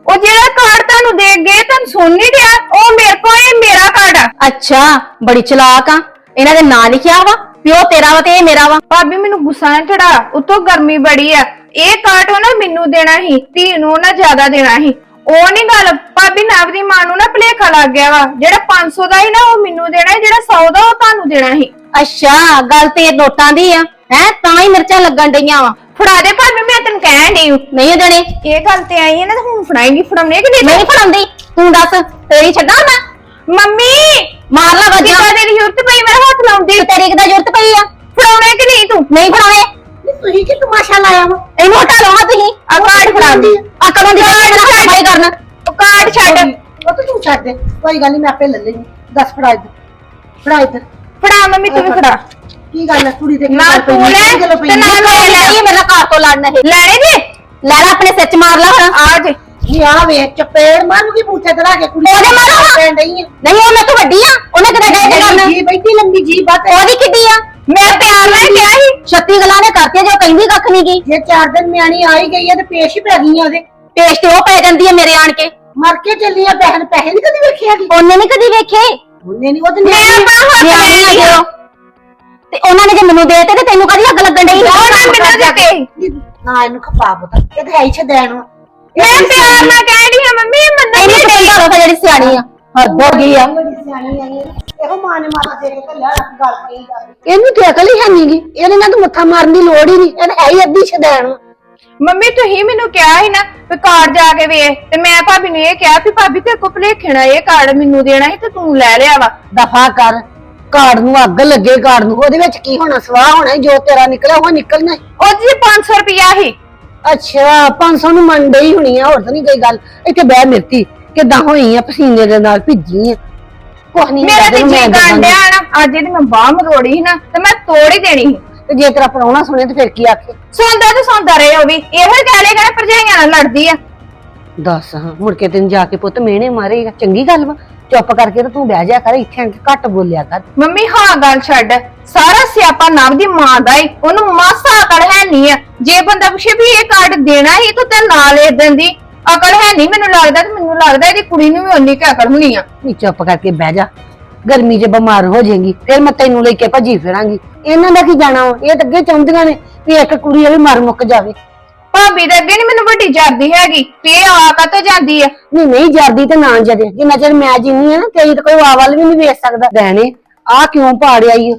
F: ਉਹ ਜਿਹੜਾ ਕਾਰਡ ਤੁਹਾਨੂੰ ਦੇ ਗਏ ਤੁਹਾਨੂੰ ਸੁਣ ਨਹੀਂ ਰਿਹਾ ਉਹ ਮੇਰੇ ਕੋਲ ਇਹ ਮੇਰਾ ਕਾਰਡ ਆ।
H: ਅੱਛਾ ਬੜੀ ਚਲਾਕ ਆ। ਇਹਨਾਂ ਦੇ ਨਾਂ ਲਿਖਿਆ ਵਾ? ਪਿਓ ਤੇਰਾ ਵਾ ਤੇ ਇਹ ਮੇਰਾ ਵਾ?
F: ਭਾਬੀ ਮੈਨੂੰ ਗੁੱਸਾ ਨਾ ਚੜਾ। ਉਤੋਂ ਗਰਮੀ ਬੜੀ ਆ। ਇਹ ਕਾਰਡ ਉਹਨਾਂ ਮੈਨੂੰ ਦੇਣਾ ਸੀ ਧੀ ਨੂੰ ਨਾ ਜ਼ਿਆਦਾ ਦੇਣਾ ਸੀ। ਉਹ ਨਹੀਂ ਗੱਲ ਭਾਬੀ ਨਵ ਦੀ ਮਾਂ ਨੂੰ ਨਾ ਭਲੇਖਾ ਲੱਗ ਗਿਆ ਵਾ। ਜਿਹੜਾ 500 ਦਾ ਸੀ ਨਾ ਉਹ ਮੈਨੂੰ ਦੇਣਾ ਸੀ ਜਿਹੜਾ 100 ਦਾ ਉਹ ਤੁਹਾਨੂੰ ਦੇਣਾ ਸੀ।
H: ਅੱਛਾ ਗੱਲ ਤੇ ਨੋਟਾਂ ਦੀ ਆ। ਹੈ? ਤਾਂ ਹੀ ਮਿਰਚਾਂ ਲੱਗਣ ਡਈਆਂ ਵਾ।
F: ਫੜਾ ਦੇ ਭਾਬੀ ਮੈਂ ਤੈਨੂੰ ਕਹਿਣ ਡਈ ਆਂ।
H: ਨਹੀਂ ਦੇਣੇ
F: ਇਹ ਗੱਲ ਤੇ ਆਈ ਹੈ ਨਾ ਤੇ ਹੁਣ ਫੜਾਏਂਗੀ ਫੜਾਉਣੇ ਕਿ ਨਹੀਂ?
H: ਨਹੀਂ ਫੜਾਉਂਦੀ। ਤੂੰ ਦੱਸ ਤੇਰੀ ਛੱਡਾਂ ਮੈਂ?
F: ਮੰਮੀ!
H: ਮਾਰ ਲਾ ਵੱਜਾ।
F: ਕਿੱਦਾਂ ਤੇਰੀ ਜ਼ਰੂਰਤ ਪਈ? ਮੇਰੇ ਹੱਥ ਲਾਉਂਦੀ।
H: ਤੇ ਤੇਰੀ ਕਿਦਾਂ ਜ਼ਰੂਰਤ ਪਈ ਆ?
F: ਫੜਾਉਣੇ ਕਿ ਨਹੀਂ ਤੂੰ?
H: ਨਹੀਂ ਫੜਾਉਣੇ।
G: ਤੁਸੀਂ ਕੀ ਤਮਾਸ਼ਾ ਲਾਇਆ ਵਾ?
H: ਇਹਨੂੰ ਹਟਾ ਲਓ ਹਾਂ ਤੁਸੀਂ
F: ਆ ਕਾਰਡ ਫੜਾਉਂਦੀ
H: ਆ। ਕਦੋਂ ਦੀ ਮੇਰਾ ਸਫ਼ਾਈ ਕਰਨ।
F: ਉਹ ਕਾਰਡ ਛੱਡ।
G: ਉਹ ਤਾਂ ਤੂੰ ਛੱਡ ਦੇ। ਕੋਈ ਗੱਲ ਨਹੀਂ ਮੈਂ ਆਪੇ ਲੈ ਲੈਂਦੀ। ਦੱਸ ਫੜਾ ਇੱਧਰ। ਫੜਾ ਇੱਧਰ।
F: ਫੜਾ ਮੰਮੀ ਤੂੰ ਵੀ ਫੜਾ।
G: ਕੀ ਗੱਲ ਹੈ ਕੁੜੀ ਦੇ
F: ਨਾ? ਤੂੰ ਲੈ? ਤੇ ਨਾ ਮੈਂ ਲੈ
H: ਇਹ ਮੇਰਾ ਘਰ ਤੋਂ ਲੜਨਾ ਇਹ।
F: ਲੈਣੇ ਜੀ?
H: ਲੈ ਲੈ ਆਪਣੇ ਸਿਰ ਚ ਮਾਰ ਲਾ ਹੁਣ।
F: ਆ ਜੇ।
G: ਨਹੀਂ ਆ ਵੇ ਚਪੇੜ ਮਾਰੂਗੀ ਬੂਥੇ ਤੇ ਲਾ ਕੇ ਕੁੜੀ
H: ਉਹਦੇ ਮਾਰੋ।
G: ਪੈਣ ਆ।
H: ਨਹੀਂ ਉਹ ਮੈਂ ਤੋਂ ਵੱਡੀ ਆ ਉਹਨੇ ਕਿਤੇ ਗਏ ਕਰਨ?
G: ਜੀ ਬੈਠੀ ਲੰਬੀ ਜੀ ਬਾਤ
H: ਉਹਦੀ ਕਿੱਡੀ ਆ?
F: ਮੈਂ ਪਿਆਰ ਨਾਲ ਕਿਹਾ ਸੀ
H: ਛੱਤੀ ਗੱਲਾਂ ਨੇ ਕਰਤੀਆਂ ਜੋ ਕਹਿੰਦੀ ਕੱਖ ਨਹੀਂ ਗਈ
G: ਜੇ ਚਾਰ ਦਿਨ ਨਿਆਣੀ ਆ ਹੀ ਗਈ ਹੈ ਤੇ ਪੇਸ਼ ਹੀ ਪੈ ਗਈ ਆ ਉਹਦੇ।
H: ਪੇਸ਼ ਤੇ ਉਹ ਪੈ ਜਾਂਦੀ ਹੈ ਮੇਰੇ ਆਣ ਕੇ।
G: ਮਰ ਕੇ ਚੱਲੀ ਆ ਪੈਸੇ ਪੈਸੇ ਨਹੀਂ ਕਦੀ ਵੇਖਿਆ ਕਿ
H: ਉਹਨੇ ਨਹੀਂ ਕਦੀ ਵੇਖੇ।
G: ਉਹਨੇ ਨਹੀਂ ਉਹ ਤੇ
F: ਮੈਂ ਆਪਣਾ ਹੱਥ ਲੈ ਲਿਆ।
H: ਤੇ ਉਹਨਾਂ ਨੇ ਜੇ ਮੈਨੂੰ ਦੇਤੇ ਤੇ ਤੈਨੂੰ ਕਦੀ ਅੱਗ ਲੱਗਣ ਡਈ?
F: ਮੈਨੂੰ ਦਿੱਤੇ।
G: ਨਾ ਇਹਨੂੰ ਖਪਾ ਪੁੱਤ। ਇਹ ਤੇ ਹੈ ਹੀ ਛਦੈਣ ਵਾ।
F: ਮੈਂ ਪਿਆਰ ਨਾਲ ਕਹਿ ਰਹੀ ਹਾਂ ਮੰਮੀ ਇਹ ਮੰਨਣ
H: ਇਹਨੇ ਤੇ ਘਰੋਂ ਜਿਹੜੀ ਸਿਆਣੀ ਆ। ਹੱਦ ਹੋ ਗਈ ਆ।
G: ਬੜੀ ਸਿਆਣੀ ਆਈ ਇਹੋ। ਮਾਂ ਨੇ ਮਾਤਾ ਦੇ ਕੇ ਘੱਲਿਆ ਰੱਖ ਗੱਲ ਪਈ ਜਾ ਇਹਨੂੰ ਤੇ ਅਕਲ ਹੀ ਹੈ ਨਹੀਂਗੀ ਇਹਨੇ ਨਾ ਤੂੰ ਮੱਥਾ ਮਾਰਨ ਦੀ ਲੋੜ ਹੀ ਨਹੀਂ ਇਹ ਹੈ ਹੀ ਅੱਧੀ ਛਦੈਣ ਵਾ।
F: ਮੰਮੀ ਤੁਸੀਂ ਮੈਨੂੰ ਕਿਹਾ ਸੀ ਨਾ ਵੀ ਕਾਰਡ ਜਾ ਕੇ ਵੇਖ ਤੇ ਮੈਂ ਭਾਬੀ ਨੂੰ ਇਹ ਕਿਹਾ ਵੀ ਭਾਬੀ ਤੇ ਕੋ ਭਲੇਖਣਾ ਇਹ ਕਾਰਡ ਮੈਨੂੰ ਦੇਣਾ ਸੀ ਤੇ ਤੂੰ ਲੈ ਲਿਆ ਵਾ।
G: ਦਫਾ ਕਰ। ਕਾਰਡ ਨੂੰ ਅੱਗ ਲੱਗੇ ਕਾਰਡ ਨੂੰ। ਉਹਦੇ ਵਿੱਚ ਕੀ ਹੋਣਾ? ਸਵਾਹ ਹੋਣਾ ਜੋ ਤੇਰਾ ਨਿਕਲਿਆ ਉਹ ਨਿਕਲਣਾ ਹੀ।
F: ਉਹ ਜੀ 500 ਰੁਪਿਆ ਸੀ।
G: ਅੱਛਾ 500 ਨੂੰ ਮੰਨ ਡਈ ਹੋਣੀ ਆ ਹੋਰ ਤਾਂ ਨਹੀਂ ਕੋਈ ਗੱਲ। ਇੱਥੇ ਬਹਿ ਮਿਰਤੀ ਕਿਦਾਂ ਹੋਈ ਆ ਪਸੀਨੇ ਦੇ ਨਾਲ ਭਿੱਜੀ ਆ। ਕੁਛ ਨਹੀਂ
F: ਮੇਰਾ ਤੇ ਜੀ ਗਾਂਡਿਆ ਨਾ ਅੱਜ ਇਹਦੀ ਮੈਂ ਬਾਹ ਮਰੋੜੀ ਸੀ ਨਾ ਤੇ ਮੈਂ ਤੋੜ ਹੀ ਦੇਣੀ ਸੀ।
G: ਤੇ ਜੇ ਤੇਰਾ ਪ੍ਰਾਹੁਣਾ ਸੁਣੇ ਤੇ ਫਿਰ ਕੀ ਆਖੇ?
F: ਸੌਂਦਾ ਤੇ ਸੌਂਦਾ ਰਹੇ ਉਹ ਵੀ। ਇਹੋ ਹੀ ਕਹਿ ਲੇਗਾ ਭਰਜਾਈਆਂ ਨਾਲ ਲੜਦੀ ਆ।
G: ਦੱਸ ਹਾਂ ਮੁੜ ਕੇ ਤੈਨੂੰ ਜਾ ਕੇ ਪੁੱਤ ਮਿਹਣੇ ਮਾਰੇਗਾ। ਚੰਗੀ ਗੱਲ ਵਾ। ਚੁੱਪ ਕਰਕੇ ਤੇ ਤੂੰ ਬਹਿ ਜਾ ਕਰ ਇੱਥੇ ਆਣ ਕੇ ਘੱਟ ਬੋਲਿਆ ਕਰ।
F: ਮੰਮੀ ਹਾਂ ਗੱਲ ਛੱਡ। ਸਾਰਾ ਸਿਆਪਾ ਨਵ ਦੀ ਮਾਂ ਦਾ ਈ। ਉਹਨੂੰ ਮਾਸਾ ਅਕਲ ਹੈ ਨਹੀਂ ਆ। ਜੇ ਬੰਦਾ ਪੁੱਛੇ ਵੀ ਇਹ ਕਾਰਡ ਦੇਣਾ ਹੀ ਤੂੰ ਤੇ ਨਾਂ ਲੈ ਦਿੰਦੀ। ਅਕਲ ਹੈ ਨਹੀਂ ਮੈਨੂੰ ਲੱਗਦਾ ਤੇ ਮੈਨੂੰ ਲੱਗਦਾ ਇਹਦੀ ਕੁੜੀ ਨੂੰ ਵੀ ਓਨੀ ਕੁ ਅਕਲ ਹੋਣੀ ਆ।
G: ਨਹੀਂ ਚੁੱਪ ਕਰਕੇ ਬਹਿ ਜਾ। ਗਰਮੀ 'ਚ ਬਿਮਾਰ ਹੋ ਜਾਏਗੀ ਫਿਰ ਮੈਂ ਤੈਨੂੰ ਲੈ ਕੇ ਭੱਜੀ ਫਿਰਾਂਗੀ। ਇਹਨਾਂ ਦਾ ਕੀ ਜਾਣਾ ਵਾ? ਇਹ ਤਾਂ ਅੱਗੇ ਚਾਹੁੰਦੀਆਂ ਨੇ ਵੀ ਇੱਕ ਕੁੜੀ ਇਹ ਵੀ ਮਰ ਮੁੱਕ ਜਾਵੇ।
F: ਭਾਬੀ ਦੇ ਅੱਗੇ ਨਹੀਂ ਮੈਨੂੰ ਵੱਡੀ ਜਰਦੀ ਹੈਗੀ ਵੀ ਇਹ ਆ ਕਾ ਜਾਂਦੀ ਆ?
G: ਨਹੀਂ ਨਹੀਂ ਜਰਦੀ ਤੇ ਨਾ ਜਰੇ ਜਿੰਨਾ ਚਿਰ ਮੈਂ ਜਿੰਨੀ ਆ ਨਾ ਤੇਰੀ ਤਾਂ ਕੋਈ ਆ ਵੱਲ ਵੀ ਨਹੀਂ ਵੇਖ ਸਕਦਾ। ਰਹਿਣੇ ਆ ਕਿਉਂ ਪਾੜਿਆ ਈ?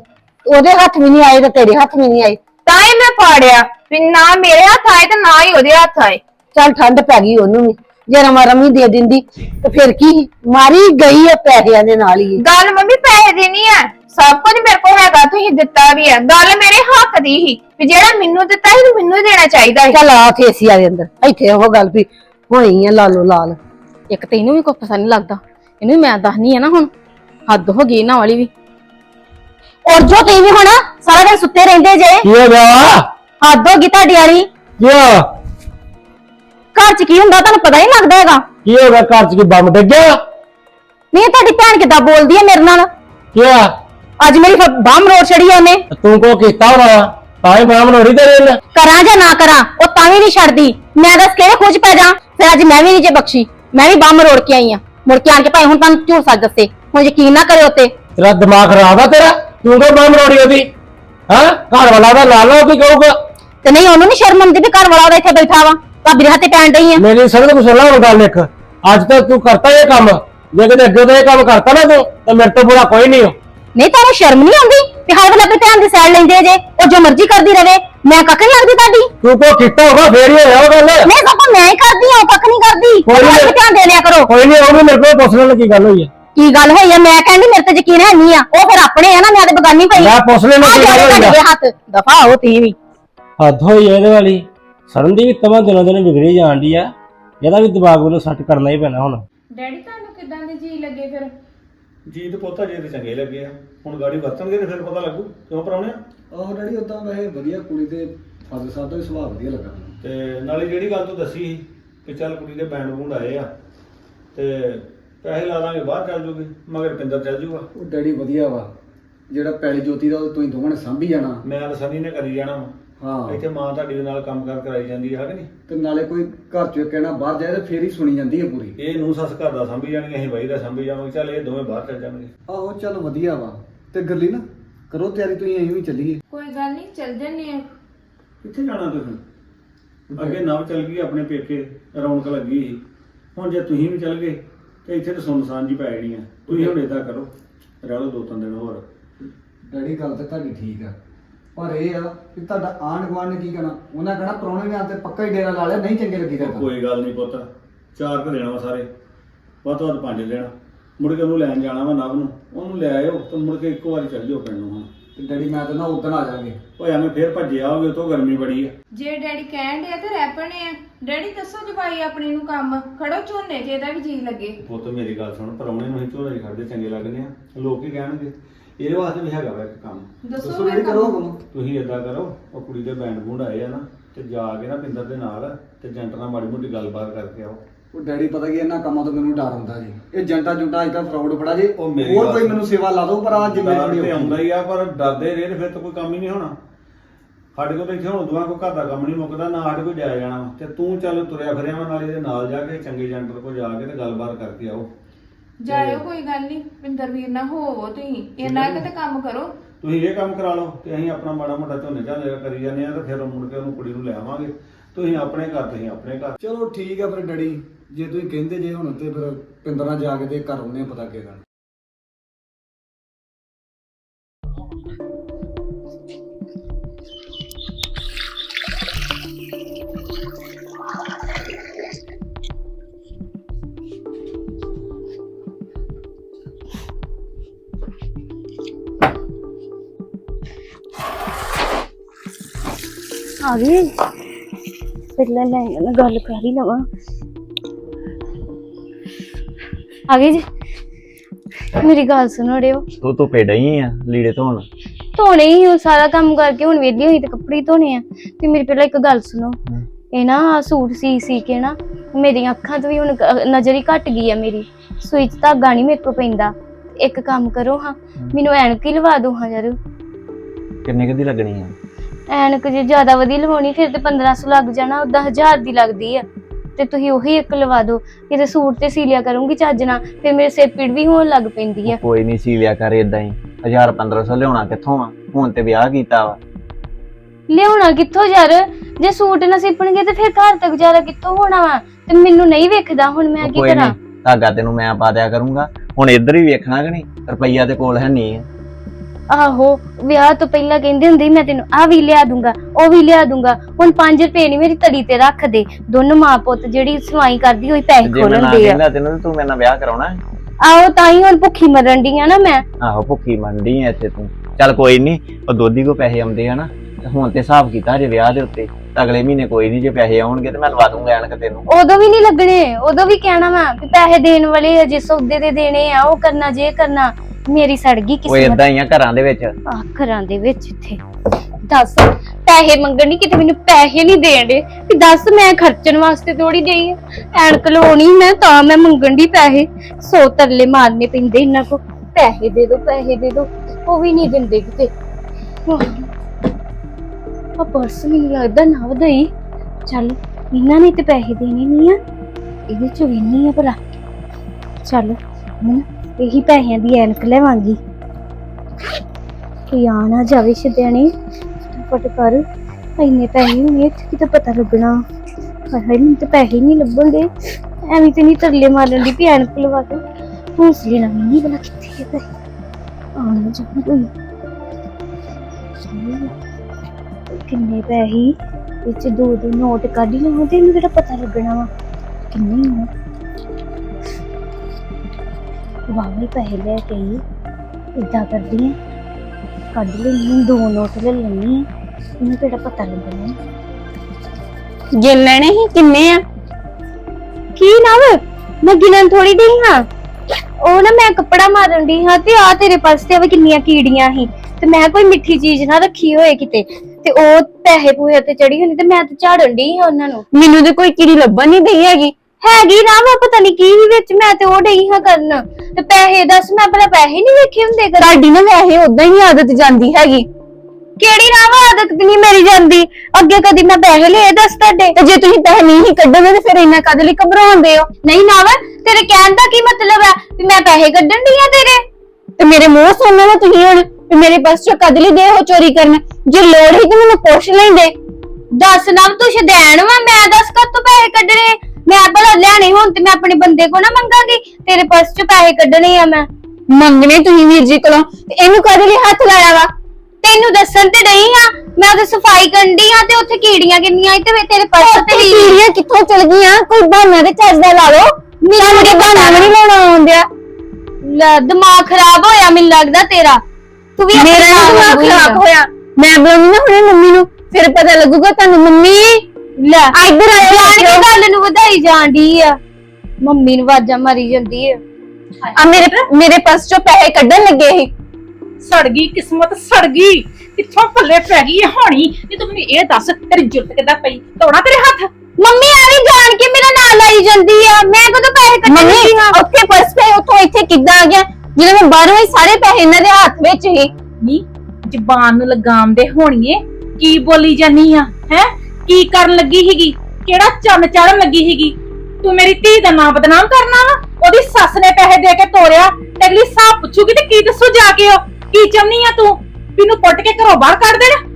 G: ਉਹਦੇ ਹੱਥ ਵੀ ਨਹੀਂ ਆਏ ਤੇ ਤੇਰੇ ਹੱਥ ਵੀ ਨਹੀਂ ਆਏ।
F: ਤਾਂ ਹੀ ਮੈਂ ਪਾੜਿਆ ਵੀ ਨਾ ਮੇਰੇ ਹੱਥ ਆਏ ਤੇ ਨਾ ਹੀ ਉਹਦੇ ਹੱਥ ਆਏ।
G: ਚੱਲ ਠੰਡ ਪੈ ਗਈ ਉਹਨੂੰ ਵੀ। ਜੇ ਰਮਾ ਰਮੀ ਦੇ ਦਿੰਦੀ ਤੇ ਫਿਰ ਕੀ? ਮਾਰੀ ਗਈ ਆ ਪੈਸਿਆਂ ਦੇ ਨਾਲ ਹੀ।
F: ਗੱਲ ਮੰਮੀ ਪੈਸੇ ਦੀ ਨਹੀਂ ਆ। ਸਭ ਕੁਝ ਮੇਰੇ ਕੋਲ ਹੈਗਾ ਤੁਸੀਂ ਦਿੱਤਾ ਵੀ ਆ ਗੱਲ ਮੇਰੇ ਹੱਕ ਦੀ ਹੀ ਵੀ ਜਿਹੜਾ ਮੈਨੂੰ ਦਿੱਤਾ ਸੀ ਮੈਨੂੰ ਹੀ ਦੇਣਾ ਚਾਹੀਦਾ ਸੀ।
G: ਚੱਲ ਆ ਫੇਸੀ ਵਾਲੇ ਅੰਦਰ ਇੱਥੇ ਉਹ ਗੱਲ ਵੀ ਹੋਈ ਆ ਲਾਲੋ ਲਾਲ।
H: ਇੱਕ ਤੇ ਇਹਨੂੰ ਵੀ ਕੋਈ ਪਤਾ ਨਹੀਂ ਲੱਗਦਾ ਇਹਨੂੰ ਵੀ ਮੈਂ ਦੱਸਣੀ ਆ ਨਾ ਹੁਣ ਹੱਦ ਹੋ ਗਈ ਇਹਨਾਂ ਵਾਲੀ ਵੀ। ਔਰ ਜੋ ਤੁਸੀਂ ਵੀ ਹੁਣ ਸਾਰਾ ਦਿਨ ਸੁੱਤੇ ਰਹਿੰਦੇ ਜੇ
J: ਕੀ ਹੋ ਗਿਆ?
H: ਹੱਦ ਹੋ ਗਈ ਤੁਹਾਡੀ ਵਾਲੀ।
J: ਕੀ ਹੋਇਆ?
H: ਘਰ 'ਚ ਕੀ ਹੁੰਦਾ ਤੁਹਾਨੂੰ ਪਤਾ ਹੀ ਨਹੀਂ ਲੱਗਦਾ ਹੈਗਾ।
J: ਕੀ ਹੋ ਗਿਆ? ਘਰ ਚ ਕੀ ਬੰਬ ਡਿੱਗਿਆ
H: ਨਹੀਂ ਇਹ ਤੁਹਾਡੀ ਭੈਣ ਕਿੱਦਾਂ ਬੋਲਦੀ ਹੈ ਮੇਰੇ ਨਾਲ?
J: ਕੀ ਹੋਇਆ?
H: ਅੱਜ ਮੇਰੀ ਬਾਮ ਰੋੜ ਛੜੀ ਆ ਉਹਨੇ।
J: ਤੂੰ ਕੋ ਕੀਤਾ ਹੋਣਾ ਤਾਂ ਹੀ ਬੰਬ ਨੋੜੀ ਤੇਰੇ ਨਾਲ
H: ਕਰਾਂ ਜਾਂ ਨਾ ਕਰਾਂ ਉਹ ਤਾਂ ਵੀ ਨਹੀਂ ਛੱਡਦੀ। ਮੈਂ ਦੱਸ ਕਿਹੜੇ ਖੋਜ ਪੈ ਜਾ? ਫਿਰ ਅੱਜ ਮੈਂ ਵੀ ਨਹੀਂ ਜੇ ਬਖਸ਼ੀ। ਮੈਂ ਵੀ ਬੰਮ ਰੋੜ ਕੇ ਆਈ ਆ। ਮੁੜ ਕੇ ਆਣ ਕੇ ਭਾਈ ਹੁਣ ਤੁਹਾਨੂੰ ਝੂਠ ਸੱਚ ਦੱਸੇ। ਹੁਣ ਯਕੀਨ ਨਾ ਕਰਿਓ ਤੇ
J: ਤੇਰਾ ਦਿਮਾਗ ਖਰਾਬ ਆ ਤੇਰਾ। ਤੂੰ ਕੋ ਬੰਬ ਨੋੜੀ ਉਹਦੀ? ਹਾਂ? ਘਰ ਵਾਲਾ ਦਾ ਲਾ ਲਓ ਕੀ ਕਹੂਗਾ?
H: ਤੇ ਨਹੀਂ ਉਹਨੂੰ ਨਹੀਂ ਸ਼ਰਮ ਆਉਂਦੀ ਵੀ ਘਰ ਵਾਲਾ ਉਹਦਾ ਇੱਥੇ ਬੈਠਾ ਵਾ। ਭਾਬੀ ਦੇ ਹੱਥੇ ਪੈਣ ਡਈ ਆ।
J: ਮੇਰੀ ਸਮਝ ਨੂੰ ਸੁਣ ਗੱਲ ਇੱਕ। ਅੱਜ ਤੱਕ ਤੂੰ ਕਰਤਾ ਇਹ ਕੰਮ। ਜੇ ਕਿਤੇ ਅੱਗੇ ਤੋਂ ਇਹ ਕੰਮ ਕਰਤਾ ਨਾ ਤੂੰ ਤਾਂ ਮੇਰੇ ਤੋਂ ਬੁਰਾ ਕੋਈ ਨਹੀਂ ਹੋ
H: ਨਹੀਂ ਤੁਹਾਨੂੰ ਸ਼ਰਮ ਨਹੀਂ ਆਉਂਦੀ ਵੀ ਹਰ ਵੇਲੇ ਆਪਣੇ ਧਿਆਨ ਦੀ ਸਾਈਡ ਲੈਂਦੇ ਜੇ ਉਹ ਜੋ ਮਰਜ਼ੀ ਕਰਦੀ ਰਵੇ। ਮੈਂ ਕੱਖ ਨਹੀਂ ਲੱਗਦੀ ਤੁਹਾਡੀ।
J: ਤੂੰ ਕੋ ਕੀਤਾ ਹੋਗਾ ਫੇਰ ਹੀ ਹੋਇਆ ਉਹ ਗੱਲ।
H: ਮੈਂ ਸਭ ਮੈਂ ਹੀ ਕਰਦੀ ਹਾਂ ਉਹ ਕੱਖ ਨਹੀਂ ਕਰਦੀ।
J: ਕੋਈ ਨੀ।
H: ਉਹ ਧਿਆਨ ਦੇ ਲਿਆ ਕਰੋ।
J: ਕੋਈ ਨਹੀਂ ਉਹ ਵੀ ਮੇਰੇ ਕੋਲ ਪੁੱਛ ਲੈਣ ਕੀ ਗੱਲ ਹੋਈ ਹੈ
H: ਕੀ ਗੱਲ ਹੋਈ ਆ? ਮੈਂ ਕਹਿੰਦੀ ਮੇਰੇ ਤੇ ਯਕੀਨ ਹੈ ਨਹੀਂ ਆ। ਉਹ ਫਿਰ ਆਪਣੇ ਆ ਨਾ ਮੈਂ ਤੇ ਬਗਾਨੀ ਪਈ।
J: ਮੈਂ ਪੁੱਛ ਲੈਣਾ
H: ਆ
J: ਕੀ ਗੱਲ ਹੋਈ ਆ।
H: ਹੱਥ। ਦਫਾ ਹੋ ਤੀ ਵੀ।
J: ਹੱਦ ਹੋਈ ਆ ਇਹਦੇ ਵਾਲੀ। ਸਰਨ ਦੀ ਵੀ ਤਮਾ ਦਿਨੋਂ ਦਿਨ ਵਿਗੜੀ ਜਾਣ ਦੀ ਆ। ਇਹਦਾ ਵੀ ਦਿਮਾਗ ਵੱਲੋਂ ਸੱਟ ਕਰਨਾ ਹੀ ਪੈਣਾ ਹੁਣ।
K: ਡੈਡੀ ਤੁਹਾਨੂੰ ਕਿਦਾਂ ਦੇ ਜੀ ਲੱਗੇ ਫਿਰ?
C: ਜੀ ਤੇ ਪੋਤਾ ਜੇ ਤੇ ਚੰਗੇ ਲੱਗੇ ਆ। ਹੁਣ ਗਾੜੀ ਵਰਤਣਗੇ ਤੇ ਫਿਰ ਪਤਾ ਲੱਗੂ ਕਿਉਂ ਪਰਾਉਣਿਆ
L: ਆਹੋ ਡੈਡੀ ਉਦਾਂ ਵੈਸੇ ਵਧੀਆ ਕੁੜੀ ਤੇ ਫਾਦਰ ਸਾਹਿਬ ਦਾ ਵੀ ਸੁਭਾਅ ਵਧੀਆ ਲੱਗਾ। ਮੈਨੂੰ
C: ਤੇ ਨਾਲੇ ਜਿਹੜੀ ਗੱਲ ਤੂੰ ਦੱਸੀ ਸੀ ਕਿ ਚੱਲ ਕੁੜੀ ਦੇ ਬੈਂਡ ਬੂੰਡ ਆਏ ਆ ਤੇ ਪੈਸੇ ਲਾ ਦਾਂਗੇ ਬਾਹਰ ਚੱਲ ਜੂਗੀ ਮਗਰ ਪਿੰਦਰ ਚੱਲ ਜੂਗਾ।
L: ਉਹ ਡੈਡੀ ਵਧੀਆ ਵਾ। ਜਿਹੜਾ ਪੈਲੀ ਜੋਤੀ ਦਾ ਉਹ ਤੁਸੀਂ ਦੋਵਾਂ ਨੇ ਸਾਂਭੀ ਜਾਣਾ।
C: ਮੈਂ ਤਾਂ ਸਨੀ ਨੇ ਕਰੀ ਜਾਣਾ ਵਾ।
L: ਹਾਂ।
C: ਇੱਥੇ ਮਾਂ ਤੁਹਾਡੀ ਦੇ ਨਾਲ ਕੰਮ ਕਰ ਕਰਾਈ ਜਾਂਦੀ ਹੈ ਕਿ ਨਹੀਂ?
L: ਤੇ ਨਾਲੇ ਕੋਈ ਘਰ ਚੋਂ ਕਹਿਣਾ ਬਾਹਰ ਜਾਏ ਤੇ ਫੇਰ ਹੀ ਸੁਣੀ ਜਾਂਦੀ ਹੈ ਪੂਰੀ।
C: ਇਹ ਨੂੰ ਸੱਸ ਘਰ ਦਾ ਸੰਭੀ ਜਾਣਗੇ ਅਸੀਂ ਬਾਈ ਦਾ ਸੰਭੀ ਜਾਵਾਂਗੇ। ਚੱਲ ਇਹ ਦੋਵੇਂ ਬਾਹਰ ਚੱਲ ਜਾਣਗੇ।
L: ਆਹੋ ਚੱਲ ਵਧੀਆ ਵਾ। ਤੇ ਗੱਲੀ ਨਾ ਕਰੋ ਤਿਆਰੀ ਤੁਸੀਂ ਅਸੀਂ ਵੀ ਚੱਲੀਏ।
K: ਕੋਈ ਗੱਲ ਨਹੀਂ ਚੱਲ ਜੰਨੇ ਆ।
C: ਕਿੱਥੇ ਜਾਣਾ ਤੁਸੀਂ? ਅੱਗੇ ਨਵ ਚੱਲ ਗਈ ਆਪਣੇ ਪੇਕੇ ਰੌਣਕ ਲੱਗੀ ਸੀ। ਹੁਣ ਜੇ ਤੁਸੀਂ ਵੀ ਚੱਲ ਗਏ ਤੇ ਇੱਥੇ ਤਾਂ ਸੁਨਸਾਨ ਜੀ ਪੈ ਜਾਣੀ ਆ। ਤੁਸੀਂ ਹੁਣ ਏਦਾਂ ਕਰੋ ਰਹਿ ਲਓ ਦੋ ਤਿੰਨ ਦਿਨ ਹੋਰ।
L: ਡੈਡੀ ਗੱਲ ਤੇ ਤੁਹਾਡੀ ਠੀਕ ਆ। ਪਰ ਇਹ ਆ ਕਿ ਤੁਹਾਡਾ ਆਂਢ ਗੁਆਂਢ ਨੇ ਕੀ ਕਹਿਣਾ? ਉਹਨਾਂ ਕਹਿਣਾ ਪ੍ਰਾਹੁਣੇ ਨੇ ਆ ਤੇ ਪੱਕਾ ਹੀ ਡੇਰਾ ਲਾ ਲਿਆ ਨਹੀਂ ਚੰਗੇ ਲੱਗੀ ਕਰਦਾ
C: ਕੋਈ ਗੱਲ ਨਹੀਂ ਪੁੱਤ। ਚਾਰ ਕੁ ਦੇਣਾ ਵਾ ਸਾਰੇ। ਵੱਧ ਤੋਂ ਵੱਧ ਪੰਜ ਲੈਣਾ। ਮੁੜ ਕੇ ਉਹਨੂੰ ਲੈਣ ਜਾਣਾ ਵਾ ਨਵ ਨੂੰ। ਉਹਨੂੰ ਲੈ ਆਇਓ ਤੇ ਮੁੜ ਕੇ ਇੱਕੋ ਵਾਰੀ ਚੱਲ ਜਾਓ ਪਿੰਡ ਨੂੰ ਹੁਣ।
L: ਤੇ ਡੈਡੀ ਮੈਂ ਤਾਂ ਨਾ ਉਦੋਂ ਆ ਜਾਵਾਂਗੇ।
C: ਓਏ ਐਵੇਂ ਫੇਰ ਭੱਜੇ ਆਓਗੇ ਉਤੋਂ ਗਰਮੀ ਬੜੀ ਆ।
K: ਜੇ ਡੈਡੀ ਕਹਿਣ ਡਿਆ ਤੇ ਰਹਿ ਪਣੇ ਆ। ਡੈਡੀ ਦੱਸੋ ਜਵਾਈ ਆਪਣੀ ਨੂੰ ਕੰਮ। ਖੜੋ ਝੋਨੇ 'ਚ ਇਹਦਾ ਵੀ ਜੀ ਲੱਗੇ।
C: ਪੁੱਤ ਮੇਰੀ ਗੱਲ ਸੁਣ। ਪਰੌਣੇ ਨੂੰ ਹੀ ਝੋਲੇ ਖੜਦੇ ਚੰਗੇ ਲੱਗਦੇ ਆ। ਲੋਕ ਕੀ ਕਹਿਣਗੇ। ਇਹਦੇ ਵਾਸਤੇ ਵੀ ਹੈਗਾ ਵਾ ਇੱਕ ਕੰਮ
K: ਦੱਸੋ
L: ਡੈਡੀ ਕਰੋ
K: ਕੰਮ।
L: ਹੁਕਮ
C: ਤੁਸੀਂ ਏਦਾਂ ਕਰੋ ਉਹ ਕੁੜੀ ਦੇ ਬੈਂਡ ਬੂੰਡ ਆਏ ਆ ਨਾ ਤੇ ਜਾ ਕੇ ਨਾ ਪਿੰਦਰ ਦੇ ਨਾਲ ਤੇ ਏਜੰਟ ਨਾਲ ਮਾੜੀ ਮੋਟੀ ਗੱਲਬਾਤ ਕਰਕੇ ਆਓ
L: ਉਹ ਡੈਡੀ ਪਤਾ ਕੀ ਇਹਨਾਂ ਕੰਮਾਂ ਤੋਂ ਮੈਨੂੰ ਡਰ ਹੁੰਦਾ ਜੀ ਇਹ ਜੰਟਾ ਜੁੰਟਾ ਅੱਜ ਕੱਲ੍ਹ ਫਰਾਡ ਬੜਾ ਜੀ
C: ਉਹ ਮੇਰੀ
L: ਹੋਰ
C: ਗੱਲ
L: ਕੋਈ
C: ਸੁਣ।
L: ਮੈਨੂੰ ਸੇਵਾ ਲਾ ਦਿਓ ਪਰ ਆ
C: ਡਰ
L: ਜ਼ਿੰਮੇਵਾਰੀ
C: ਤੇ। ਆਉਂਦਾ ਹੀ ਆ ਪਰ ਡਰਦੇ ਰਹੇ ਤੇ ਫਿਰ ਤਾਂ ਕੋਈ ਕੰਮ ਹੀ ਨਹੀਂ ਹੋਣਾ ਸਾਡੇ ਕੋਲ ਤਾਂ ਇੱਥੇ ਹੁਣ ਦੁਆ ਕੋ ਘਰ ਦਾ ਕੰਮ ਨਹੀਂ ਮੁੱਕਦਾ ਨਾ ਸਾਡੇ ਕੋਲ ਜਾਇਆ ਜਾਣਾ ਵਾ। ਤੇ ਤੂੰ ਚੱਲ ਤੁਰਿਆ ਫਿਰਿਆ ਵਾ ਨਾਲ ਇਹਦੇ ਨਾਲ ਜਾ ਕੇ ਚੰਗੇ ਏਜੰਟ ਕੋਲ ਜਾ ਕੇ ਤੇ ਗੱਲਬਾਤ ਕਰਕੇ ਆਓ
M: ਜਾਇਓ ਕੋਈ ਗੱਲ ਨਹੀਂ ਪਿੰਦਰ ਵੀਰ ਨਾਲ ਹੋਵੋ ਤੁਸੀਂ ਇੰਨਾ ਕਿਤੇ ਕੰਮ ਕਰੋ।
C: ਤੁਸੀਂ ਇਹ ਕੰਮ ਕਰਾ ਲਓ ਤੇ ਅਸੀਂ ਆਪਣਾ ਮਾੜਾ ਮੋਟਾ ਝੋਨੇ ਝਾਲੇ ਕਰੀ ਜਾਂਦੇ ਆ ਤੇ ਫਿਰ ਮੁੜ ਕੇ ਉਹਨੂੰ ਕੁੜੀ ਨੂੰ ਲੈ ਆਵਾਂਗੇ। ਤੁਸੀਂ ਆਪਣੇ ਘਰ ਤੁਸੀਂ ਆਪਣੇ ਘਰ।
L: ਚਲੋ ਠੀਕ ਆ ਫਿਰ ਡੈਡੀ ਜੇ ਤੁਸੀਂ ਕਹਿੰਦੇ ਜੇ ਹੁਣ ਤੇ ਫਿਰ ਪਿੰਦਰ ਜਾ ਕੇ ਤੇ ਘਰ ਉਹਨੇ ਪਤਾ ਕੀ ਕਰਨਾ
A: ਆ ਗਈ। ਪਹਿਲਾਂ ਲੈ ਨਾ ਗੱਲ ਕਰ ਹੀ ਲਵਾਂ। ਆ ਗਈ ਜੀ। ਮੇਰੀ ਗੱਲ ਸੁਣੋ ਰਿਓ।
D: ਤੂੰ ਤੂੰ ਪੇੜਾ ਹੀ ਆ ਲੀੜੇ ਧੋਣ?
A: ਧੋਣੇ ਹੀ ਉਹ ਸਾਰਾ ਕੰਮ ਕਰਕੇ ਹੁਣ ਵਿਹਲੀ ਹੋਈ ਤੇ ਕੱਪੜੇ ਹੀ ਧੋਣੇ ਆ। ਤੇ ਮੇਰੀ ਪਹਿਲਾਂ ਇੱਕ ਗੱਲ ਸੁਣੋ। ਇਹ ਨਾ ਸੂਟ ਸੀ ਸੀ ਕੇ ਨਾ ਮੇਰੀਆਂ ਅੱਖਾਂ ਤੋਂ ਵੀ ਹੁਣ ਕ- ਨਜ਼ਰ ਹੀ ਘਟ ਗਈ ਆ ਮੇਰੀ। ਸੂਈ 'ਚ ਧਾਗਾ ਨਹੀਂ ਮੇਰੇ ਕੋ ਪੈਂਦਾ। ਇੱਕ ਕੰਮ ਕਰੋ ਹਾਂ ਮੈਨੂੰ ਐਨਕ ਹੀ ਲਵਾ ਦਿਓ ਹਾਂ ਯਾਰ
D: ਕਿੰਨੇ ਕਦੀ ਲੱਗਣੀ ਆ?
A: ਐਨਕ ਜੇ ਜ਼ਿਆਦਾ ਵਧੀਆ ਲਵਾਉਣੀ ਫਿਰ ਤੇ 1500 ਲੱਗ ਜਾਣਾ ਉਦਾਂ 1000 ਦੀ ਲੱਗਦੀ ਆ। ਤੇ ਤੁਸੀਂ ਉਹੀ ਇੱਕ ਲਵਾ ਦਿਓ ਕਿਤੇ ਸੂਟ ਤੇ ਸੀ ਲਿਆ ਕਰੂੰਗੀ ਚੱਜ ਨਾਲ ਫਿਰ ਮੇਰੇ ਸਿਰ ਪੀੜ ਵੀ ਹੋਣ ਲੱਗ ਪੈਂਦੀ ਆ।
D: ਕੋਈ ਨਹੀਂ ਸੀ ਲਿਆ ਕਰ ਇਦਾਂ ਹੀ 1000 1500 ਲਿਆਉਣਾ ਕਿੱਥੋਂ ਆ? ਹੁਣ ਤੇ ਵਿਆਹ ਕੀਤਾ ਵਾ।
A: ਲਿਆਉਣਾ ਕਿੱਥੋਂ ਯਾਰ? ਜੇ ਸੂਟ ਨਾ ਸਿੱਪਣਗੇ ਤੇ ਫਿਰ ਘਰ ਤੱਕ ਗੁਜ਼ਾਰਾ ਕਿੱਥੋਂ ਹੋਣਾ ਵਾ? ਤੇ ਮੈਨੂੰ ਨਹੀਂ ਵੇਖਦਾ ਹੁਣ ਮੈਂ ਕੀ
D: ਕੋਈ
A: ਕਰਾਂ।
D: ਨਹੀਂ ਧਾਗਾ ਤੈਨੂੰ ਮੈਂ ਪਾ ਦਿਆ ਕਰੂੰਗਾ। ਹੁਣ ਇੱਧਰ ਹੀ ਵੇਖਣਾ ਕਿ ਨਹੀਂ? ਰੁਪਈਆ ਤੇ ਕੋਲ ਹੈ ਨਹੀਂ ਆ।
A: ਆਹੋ ਵਿਆਹ ਤੋਂ ਪਹਿਲਾਂ ਕਹਿੰਦੇ ਹੁੰਦੇ ਸੀ, ਮੈਂ ਤੈਨੂੰ ਆ ਵੀ ਲਿਆ ਦੂੰਗਾ ਉਹ ਵੀ ਲਿਆ ਦੂੰਗਾ। ਹੁਣ 5 ਰੁਪਏ ਨਹੀਂ ਮੇਰੀ ਤੜੀ ਤੇ ਰੱਖ ਦੇ। ਦੋਨੋਂ ਮਾਂ ਪੁੱਤ ਜਿਹੜੀ ਸਵਾਈ ਕਰਦੀ ਹੋਈ ਪੈਸੇ
D: ਜੇ ਮੈਂ ਨਾ
A: ਖੋਲਣਦੇ ਆ।
D: ਕਹਿੰਦਾ ਤੈਨੂੰ ਤੇ ਤੂੰ ਮੇਰੇ ਨਾਲ ਵਿਆਹ ਕਰਾਉਣਾ ਹੈ?
A: ਆਹੋ ਤਾਂ ਹੀ ਹੁਣ ਭੁੱਖੀ ਮਰਨ ਦੀ ਆ ਨਾ ਮੈਂ।
D: ਆਹੋ ਭੁੱਖੀ ਮੰਡੀ ਐ ਇੱਥੇ ਤੂੰ। ਚੱਲ ਕੋਈ ਨਹੀਂ ਉਹ ਦੋਦੀ ਕੋ ਪੈਸੇ ਆਉਂਦੇ ਆ ਨਾ। ਤੇ ਹੁਣ ਤੇ ਹਿਸਾਬ ਕੀਤਾ ਜੇ ਵਿਆਹ ਦੇ ਉੱਤੇ। ਤਾਂ ਅਗਲੇ ਮਹੀਨੇ ਕੋਈ ਨਹੀਂ ਜੇ ਪੈਸੇ ਆਉਣਗੇ ਤੇ ਮੈਂ ਲਵਾ ਦੂੰਗਾ ਐਨਕ ਤੈਨੂੰ।
A: ਉਦੋਂ ਵੀ ਨਹੀਂ ਲੱਗਣੇ ਉਦੋਂ ਵੀ ਕਹਿਣਾ ਵਾ ਕਿ ਪੈਸੇ ਦੇਣ ਵਾਲੇ ਜੇ ਸੌਦੇ ਦੇ ਦੇਣੇ ਆ ਉਹ ਕਰਨਾ ਜੇ ਕਰਨਾ। ਮੇਰੀ ਸੜ ਗਈ
D: ਉਹ
A: ਕਿਸਮਤ।
D: ਇਦਾਂ ਹੀ ਆ ਘਰਾਂ ਦੇ ਵਿੱਚ।
A: ਆ ਘਰਾਂ ਦੇ ਵਿੱਚ ਇੱਥੇ। ਦੱਸ ਪੈਸੇ ਮੰਗਣ ਨਹੀਂ ਕਿਤੇ ਮੈਨੂੰ ਪੈਸੇ ਨਹੀਂ ਦੇਣ ਦੇ। ਕਿ ਦੱਸ ਮੈਂ ਖਰਚਣ ਵਾਸਤੇ ਥੋੜੀ ਦੇਈ ਆ। ਐਨਕ ਲਵਾਉਣੀ ਮੈਂ ਤਾਂ ਮੈਂ ਮੰਗਣ ਦੀ ਪੈਸੇ। ਸੌ ਤਰਲੇ ਮਾਰਨੇ ਪੈਂਦੇ ਇਹਨਾਂ ਕੋ ਪੈਸੇ ਦੇ ਦੋ ਪੈਸੇ ਦੇ ਦੋ। ਉਹ ਵੀ ਨਹੀਂ ਦਿੰਦੇ ਕਿਤੇ। ਆ ਪਰਸ ਮੈਨੂੰ ਲੱਗਦਾ ਨਾ ਵਧਾਈ। ਚੱਲ ਇਹਨਾਂ ਨੇ ਤੇ ਪੈਸੇ ਦੇਣੇ ਨਹੀਂ ਆ। ਇਹਦੇ ਚ ਵੇਨੀ ਆ ਭਲਾ ਚੱਲ ਹੁਣ ਇਹੀ ਪੈਸਿਆਂ ਦੀ ਐਨਕ ਲੈਵਾਂਗੀ। ਕਿ ਆ ਨਾ ਜਾਵੇ ਛਦਿਆਣੇ ਫਟ ਕਰ। ਇੰਨੇ ਪੈਸੇ ਹੋਣੇ, ਇੱਥੇ ਕਿਤੇ ਪਤਾ ਲੱਗਣਾ। ਹਾਏ ਹਾਏ, ਮੈਨੂੰ ਤਾਂ ਪੈਸੇ ਨਹੀਂ ਲੱਭਣਗੇ। ਐਵੇਂ ਤੇ ਨਹੀਂ ਤਰਲੇ ਮਾਰਨ ਦੀ ਵੀ ਐਨਕ ਲਵਾ ਕੇ। ਹੌਸਲੇ ਨਾਲ ਨਹੀਂ ਬਣਾ ਕਿੱਥੇ ਹੈ ਪੈਸੇ। ਆਣਾ ਜਾਣਾ ਕੋਈ। ਕਿੰਨੇ ਪੈਸੇ? ਵਿੱਚ ਦੋ ਦੋ ਨੋਟ ਕੱਢ ਲਵਾਂ ਤੇ ਇਹਨੂੰ ਕਿਹੜਾ ਪਤਾ ਲੱਗਣਾ ਵਾ? ਕਿੰਨੇ ਹੋਣ ਵਾਹਵੇ ਪੈਸੇ ਲੈ ਕੇ ਆਈ ਇਦਾਂ ਕਰਦੀ ਆ ਕੱਢ ਲੈਣੀ ਦੋ ਨੋਟ ਲੈ ਲੈਣੀ ਇਹਨੂੰ ਕਿਹੜਾ ਪਤਾ ਲੱਗਣਾ
F: ਜੇ ਲੈਣੇ ਹੀ ਕਿੰਨੇ ਆ?
A: ਕੀ ਨਵ? ਮੈਂ ਗਿਣਨ ਥੋੜੀ ਡਈ ਹਾਂ। ਉਹ ਨਾ ਮੈਂ ਕੱਪੜਾ ਮਾਰਨ ਦੀ ਹਾਂ ਤੇ ਆ ਤੇਰੇ ਪਾਸ ਤੇ ਆ ਕਿੰਨੀਆਂ ਕੀੜੀਆਂ ਸੀ। ਤੇ ਮੈਂ ਕੋਈ ਮਿੱਠੀ ਚੀਜ਼ ਨਾ ਰੱਖੀ ਹੋਏ ਕਿਤੇ। ਤੇ ਉਹ ਪੈਸੇ ਪੂਏ ਤੇ ਚੜੀ ਹੁੰਦੀ ਤੇ ਮੈਂ ਤੇ ਝਾੜਨ ਡਈ ਹਾਂ ਉਹਨਾਂ ਨੂੰ।
F: ਮੈਨੂੰ ਤੇ ਕੋਈ ਕੀੜੀ ਲੱਭਣ ਨਹੀਂ ਦਈ ਹੈਗੀ।
A: ਹੈਗੀ ਨਾ ਮੈਂ ਪਤਾ ਨਹੀਂ ਕੀ ਵੀ ਵਿੱਚ ਮੈਂ ਤੇ ਉਹ ਡਈ ਹਾਂ ਕਰਨ। ਤੇ ਪੈਸੇ ਦੱਸ ਮੈਂ ਪਹਿਲਾਂ ਪੈਸੇ ਨਹੀਂ ਵੇਖੇ ਹੁੰਦੇ ਕਦੇ।
F: ਤੁਹਾਡੀ ਨਾ ਵੈਸੇ ਉਦਾਂ ਹੀ ਆਦਤ ਜਾਂਦੀ ਹੈਗੀ।
A: ਕਿਹੜੀ ਰਾਮ ਆਦਤ ਨਹੀਂ ਮੇਰੀ ਜਾਂਦੀ? ਅੱਗੇ ਕਦੀ ਮੈਂ ਪੈਸੇ ਲਏ ਦੱਸ ਤੁਹਾਡੇ?
F: ਤੇ ਜੇ ਤੁਸੀਂ ਪੈਸੇ ਨਹੀਂ ਹੀ ਕੱਢੋਗੇ ਤੇ ਫਿਰ ਇੰਨਾ ਕਦ ਲਈ ਘਬਰਾਉਂਦੇ ਹੋ?
A: ਨਹੀਂ ਨਾ ਵਾ ਤੇਰੇ ਕਹਿਣ ਦਾ ਕੀ ਮਤਲਬ ਹੈ ਵੀ ਮੈਂ ਪੈਸੇ ਕੱਢਣ ਦੀ ਆ ਤੇਰੇ?
F: ਤੇ ਮੇਰੇ ਮੂੰਹ ਸੁਣਨਾ ਨਾ ਤੁਸੀਂ ਹੁਣ ਵੀ ਮੇਰੇ ਪਾਸ ਚੋਂ ਕਦ ਲਈ ਦੇ ਹੋ ਚੋਰੀ ਕਰਨ। ਜੇ ਲੋੜ ਹੀ ਤੇ ਮੈਨੂੰ ਪੁੱਛ ਲੈਂਦੇ।
A: ਦੱਸ ਨਾ ਤੂੰ ਸ਼ਦੈਣ ਵਾ ਮੈਂ ਦੱਸ ਕਦ ਤੋਂ ਪੈਸੇ ਕੱਢਣੇ? ਮੈਂ ਭਲਾ ਲਿਆਣੇ ਹੁਣ ਤੇ ਮੈਂ ਆਪਣੇ ਬੰਦੇ ਕੋ ਨਾ ਮੰਗਾਂਗੀ ਤੇਰੇ ਪਰਸ ਚ ਪੈਸੇ ਕੱਢਣੇ ਆ ਮੈਂ।
F: ਮੰਗਣੇ ਤੁਸੀਂ ਵੀਰ ਜੀ ਕੋਲੋਂ ਤੇ ਇਹਨੂੰ ਕਦ ਲਈ ਹੱਥ ਲਾਇਆ ਵਾ?
A: ਤੈਨੂੰ ਦੱਸਣ ਤੇ ਨਹੀਂ ਆ ਮੈਂ ਉਹਦੀ ਸਫ਼ਾਈ ਕਰਨ ਆ ਤੇ ਉੱਥੇ ਕੀੜੀਆਂ ਕਿੰਨੀਆਂ ਸੀ ਤੇ ਵੇ ਤੇਰੇ ਪਰਸ ਤੇ
F: ਕੀੜੀਆਂ ਕਿੱਥੋਂ ਚਲ ਗਈਆਂ? ਕੋਈ ਬਹਾਨਾ ਤੇ ਚੱਜ ਦਾ ਲਾ ਲਓ। ਮੈਨੂੰ ਤੇ ਬਹਾਨਾ ਵੀ ਨਹੀਂ ਲਾਉਣਾ ਆਉਂਦਿਆ।
A: ਲੈ, ਦਿਮਾਗ ਖਰਾਬ ਹੋਇਆ ਮੈਨੂੰ ਲੱਗਦਾ ਤੇਰਾ। ਤੂੰ ਵੀ ਆਪਣੇ
F: ਮੇਰਾ
A: ਨਾਲ
F: ਦਿਮਾਗ ਖਰਾਬ। ਹੋਇਆ। ਮੈਂ ਬੁਲਾਉਂਗੀ ਨਾ ਹੁਣੇ ਮੰਮੀ ਨੂੰ ਫਿਰ ਪਤਾ ਲੱਗੂਗਾ ਤੁਹਾਨੂੰ ਮੰਮੀ।
A: ਲੈ।
F: ਆ ਇੱਧਰ
A: ਜਾਣ ਕੇ। ਗੱਲ ਨੂੰ ਵਧਾਈ ਜਾਂਦੀ ਆ। ਮੰਮੀ ਨੂੰ ਆਵਾਜ਼ਾਂ ਮਾਰੀ ਜਾਂਦੀ ਆ।
F: ਆ ਮੇਰੇ ਮੇਰੇ ਪਰਸ ਚੋਂ ਪੈਸੇ ਕੱਢਣ ਲੱਗੇ ਸੀ।
B: ਸੜ ਗਈ ਕਿਸਮਤ ਸੜ ਗਈ। ਕਿੱਥੋਂ ਪੱਲੇ ਪੈ ਗਈ ਇਹ ਹੋਣੀ? ਨਹੀਂ ਤੂੰ ਮੈਨੂੰ ਇਹ ਦੱਸ ਤੇਰੀ ਜੁੱਤ ਕਿੱਦਾਂ ਪਈ? ਤੋੜਾ ਤੇਰੇ ਹੱਥ।
A: ਮੰਮੀ ਜਾਣ ਕੇ ਮੇਰਾ ਨਾਂ ਲਾਈ ਜਾਂਦੀ ਆ। ਮੈਂ ਕਦੋਂ ਪੈਸੇ ਕੱਢਣ
F: ਮੰਮੀ
A: ਲੱਗੀ ਹਾਂ।
F: ਉੱਥੇ ਪਰਸ ਪਏ ਉੱਥੋਂ ਇੱਥੇ ਕਿੱਦਾਂ ਆ ਗਿਆ? ਜਦੋਂ ਮੈਂ ਬਾਹਰੋਂ ਹੀ ਸਾਰੇ ਪੈਸੇ ਇਹਨਾਂ ਦੇ ਹੱਥ ਵਿੱਚ ਹੀ
B: ਨਹੀਂ ਜ਼ਬਾਨ ਨੂੰ ਲਗਾਮ ਦੇ ਹੋਣੀਏ। ਕੀ ਬੋਲੀ ਜਾਨੀ ਆ ਹੈ? ਕੀ ਕਰਨ ਲੱਗੀ ਸੀਗੀ? ਕਿਹੜਾ ਚੰਨ ਚੜਨ ਲੱਗੀ ਸੀਗੀ? ਤੂੰ ਮੇਰੀ ਧੀ ਦਾ ਨਾਂ ਬਦਨਾਮ ਕਰਨਾ ਵਾ? ਉਹਦੀ ਸੱਸ ਨੇ ਪੈਸੇ ਦੇ ਕੇ ਤੋਰਿਆ ਤੇ ਅਗਲੀ ਸਾਹ ਪੁੱਛੂਗੀ ਤੇ ਕੀ ਦੱਸੂ ਜਾ ਕੇ ਉਹ? ਕੀ ਚਾਹੁੰਨੀ ਆ ਤੂੰ? ਮੈਨੂੰ ਪੁੱਟ ਕੇ ਘਰੋਂ ਬਾਹਰ ਕੱਢ ਦੇਣਾ।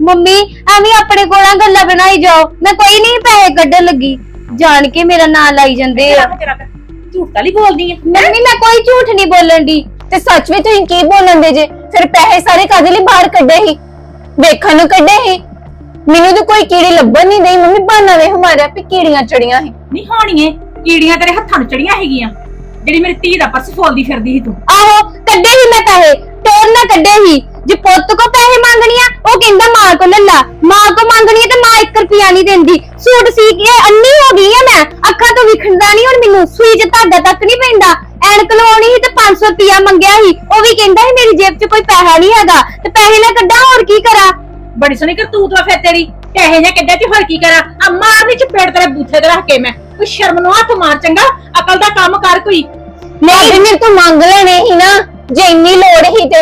A: ਮੰਮੀ ਐਵੇਂ ਆਪਣੇ ਕੋਲਾਂ ਗੱਲਾਂ ਬਣਾਈ ਜਾਓ। ਮੈਂ ਕੋਈ ਨਹੀਂ ਪੈਸੇ ਕੱਢਣ ਲੱਗੀ। ਜਾਣ ਕੇ ਮੇਰਾ ਨਾਂ ਲਾਈ ਜਾਂਦੇ ਆ।
B: ਤੇਰਾ ਝੂਠ ਤਾਂ ਨਹੀਂ ਬੋਲਦੀ ਆ।
A: ਮੰਮੀ ਮੈਂ ਕੋਈ ਝੂਠ ਨਹੀਂ ਬੋਲਣ ਦੀ।
F: ਤੇ ਸੱਚ ਵਿੱਚ ਤੁਸੀਂ ਕੀ ਬੋਲਣ ਦੇ ਜੇ? ਫਿਰ ਪੈਸੇ ਸਾਰੇ ਕਾਹਦੇ ਲਈ ਬਾਹਰ ਕੱਢੇ ਸੀ? ਵੇਖਣ ਨੂੰ ਕੱਢੇ ਸੀ? ਮੈਨੂੰ ਤਾਂ ਕੋਈ ਕੀੜੀ ਲੱਭਣ ਨਹੀਂ ਦਈ। ਮੰਮੀ ਬਹਾਨਾ ਵੇ ਹਮਾਰਾ ਵੀ ਕੀੜੀਆਂ ਚੜੀਆਂ ਸੀ।
B: ਨਹੀਂ ਹੋਣੀਏ ਕੀੜੀਆਂ ਤੇਰੇ ਹੱਥਾਂ ਨੂੰ ਚੜੀਆਂ ਹੈਗੀਆਂ। ਜਿਹੜੀ ਮੇਰੀ ਧੀ ਦਾ ਪਰਸ ਫੋਲਦੀ ਫਿਰਦੀ ਸੀ ਤੂੰ।
A: ਆਹੋ ਕੱਢੇ ਹੀ ਮੈਂ ਪੈਸੇ। ਟੋਰ ਨਾ ਕੱਢੇ ਹੀ ਜੇ ਪੁੱਤ ਕੋ ਪੈਸੇ ਮੰਗਣੀਆਂ ਉਹ ਕਹਿੰਦਾ ਮਾਂ ਕੋ ਲੱਲਾ ਮਾਂ ਕੋ ਮੰਗਣੀ ਤੇ ਮਾਂ 1 ਰੁਪਿਆ ਨਹੀਂ ਦਿੰਦੀ। ਸੂਟ ਸੀ ਕੇ ਅੰਨੀ ਹੋ ਗਈ ਆ ਮੈਂ। ਅੱਖਾਂ ਤੋਂ ਵਿਖੰਦਾ ਨਹੀਂ ਹੁਣ ਮੈਨੂੰ। ਸੂਈ 'ਚ ਧਾਗਾ ਤੱਕ ਨਹੀਂ ਪੈਂਦਾ। ਐਨਕ ਲਵਾਉਣੀ ਸੀ ਤੇ 500 ਰੁਪਿਆ ਮੰਗਿਆ ਸੀ। ਉਹ ਵੀ ਕਹਿੰਦਾ ਸੀ ਮੇਰੀ ਜੇਬ 'ਚ ਕੋਈ ਪੈਸਾ ਨਹੀਂ ਹੈਗਾ। ਤੇ ਪੈਸੇ ਮੈਂ ਕੱਢਾਂ ਹੋਰ ਕੀ ਕਰਾਂ?
B: ਬੜੀ ਸੋਹਣੀ ਕਰਤੂਤ ਵਾ ਫਿਰ ਤੇਰੀ ਪੈਸੇ ਨੇ ਕਿੱਦਾਂ ਤੇ ਹੋਰ ਕੀ ਕਰਾਂ? ਆ ਮਾਰਨੀ ਚਪੇੜ ਤੇਰੇ ਬੂਥੇ ਤੇ ਰੱਖ ਕੇ ਮੈਂ। ਕੋਈ ਸ਼ਰਮ ਨੂੰ ਹੱਥ ਮਾਰ, ਚੰਗਾ? ਅਕਲ ਦਾ ਕੰਮ ਕਰ ਕੋਈ।
F: ਨਹੀਂ ਮੇਰੇ ਤੋਂ ਮੰਗ ਲੈਣੇ ਸੀ ਨਾ, ਜੇ ਇੰਨੀ ਲੋੜ ਸੀ ਤੇ।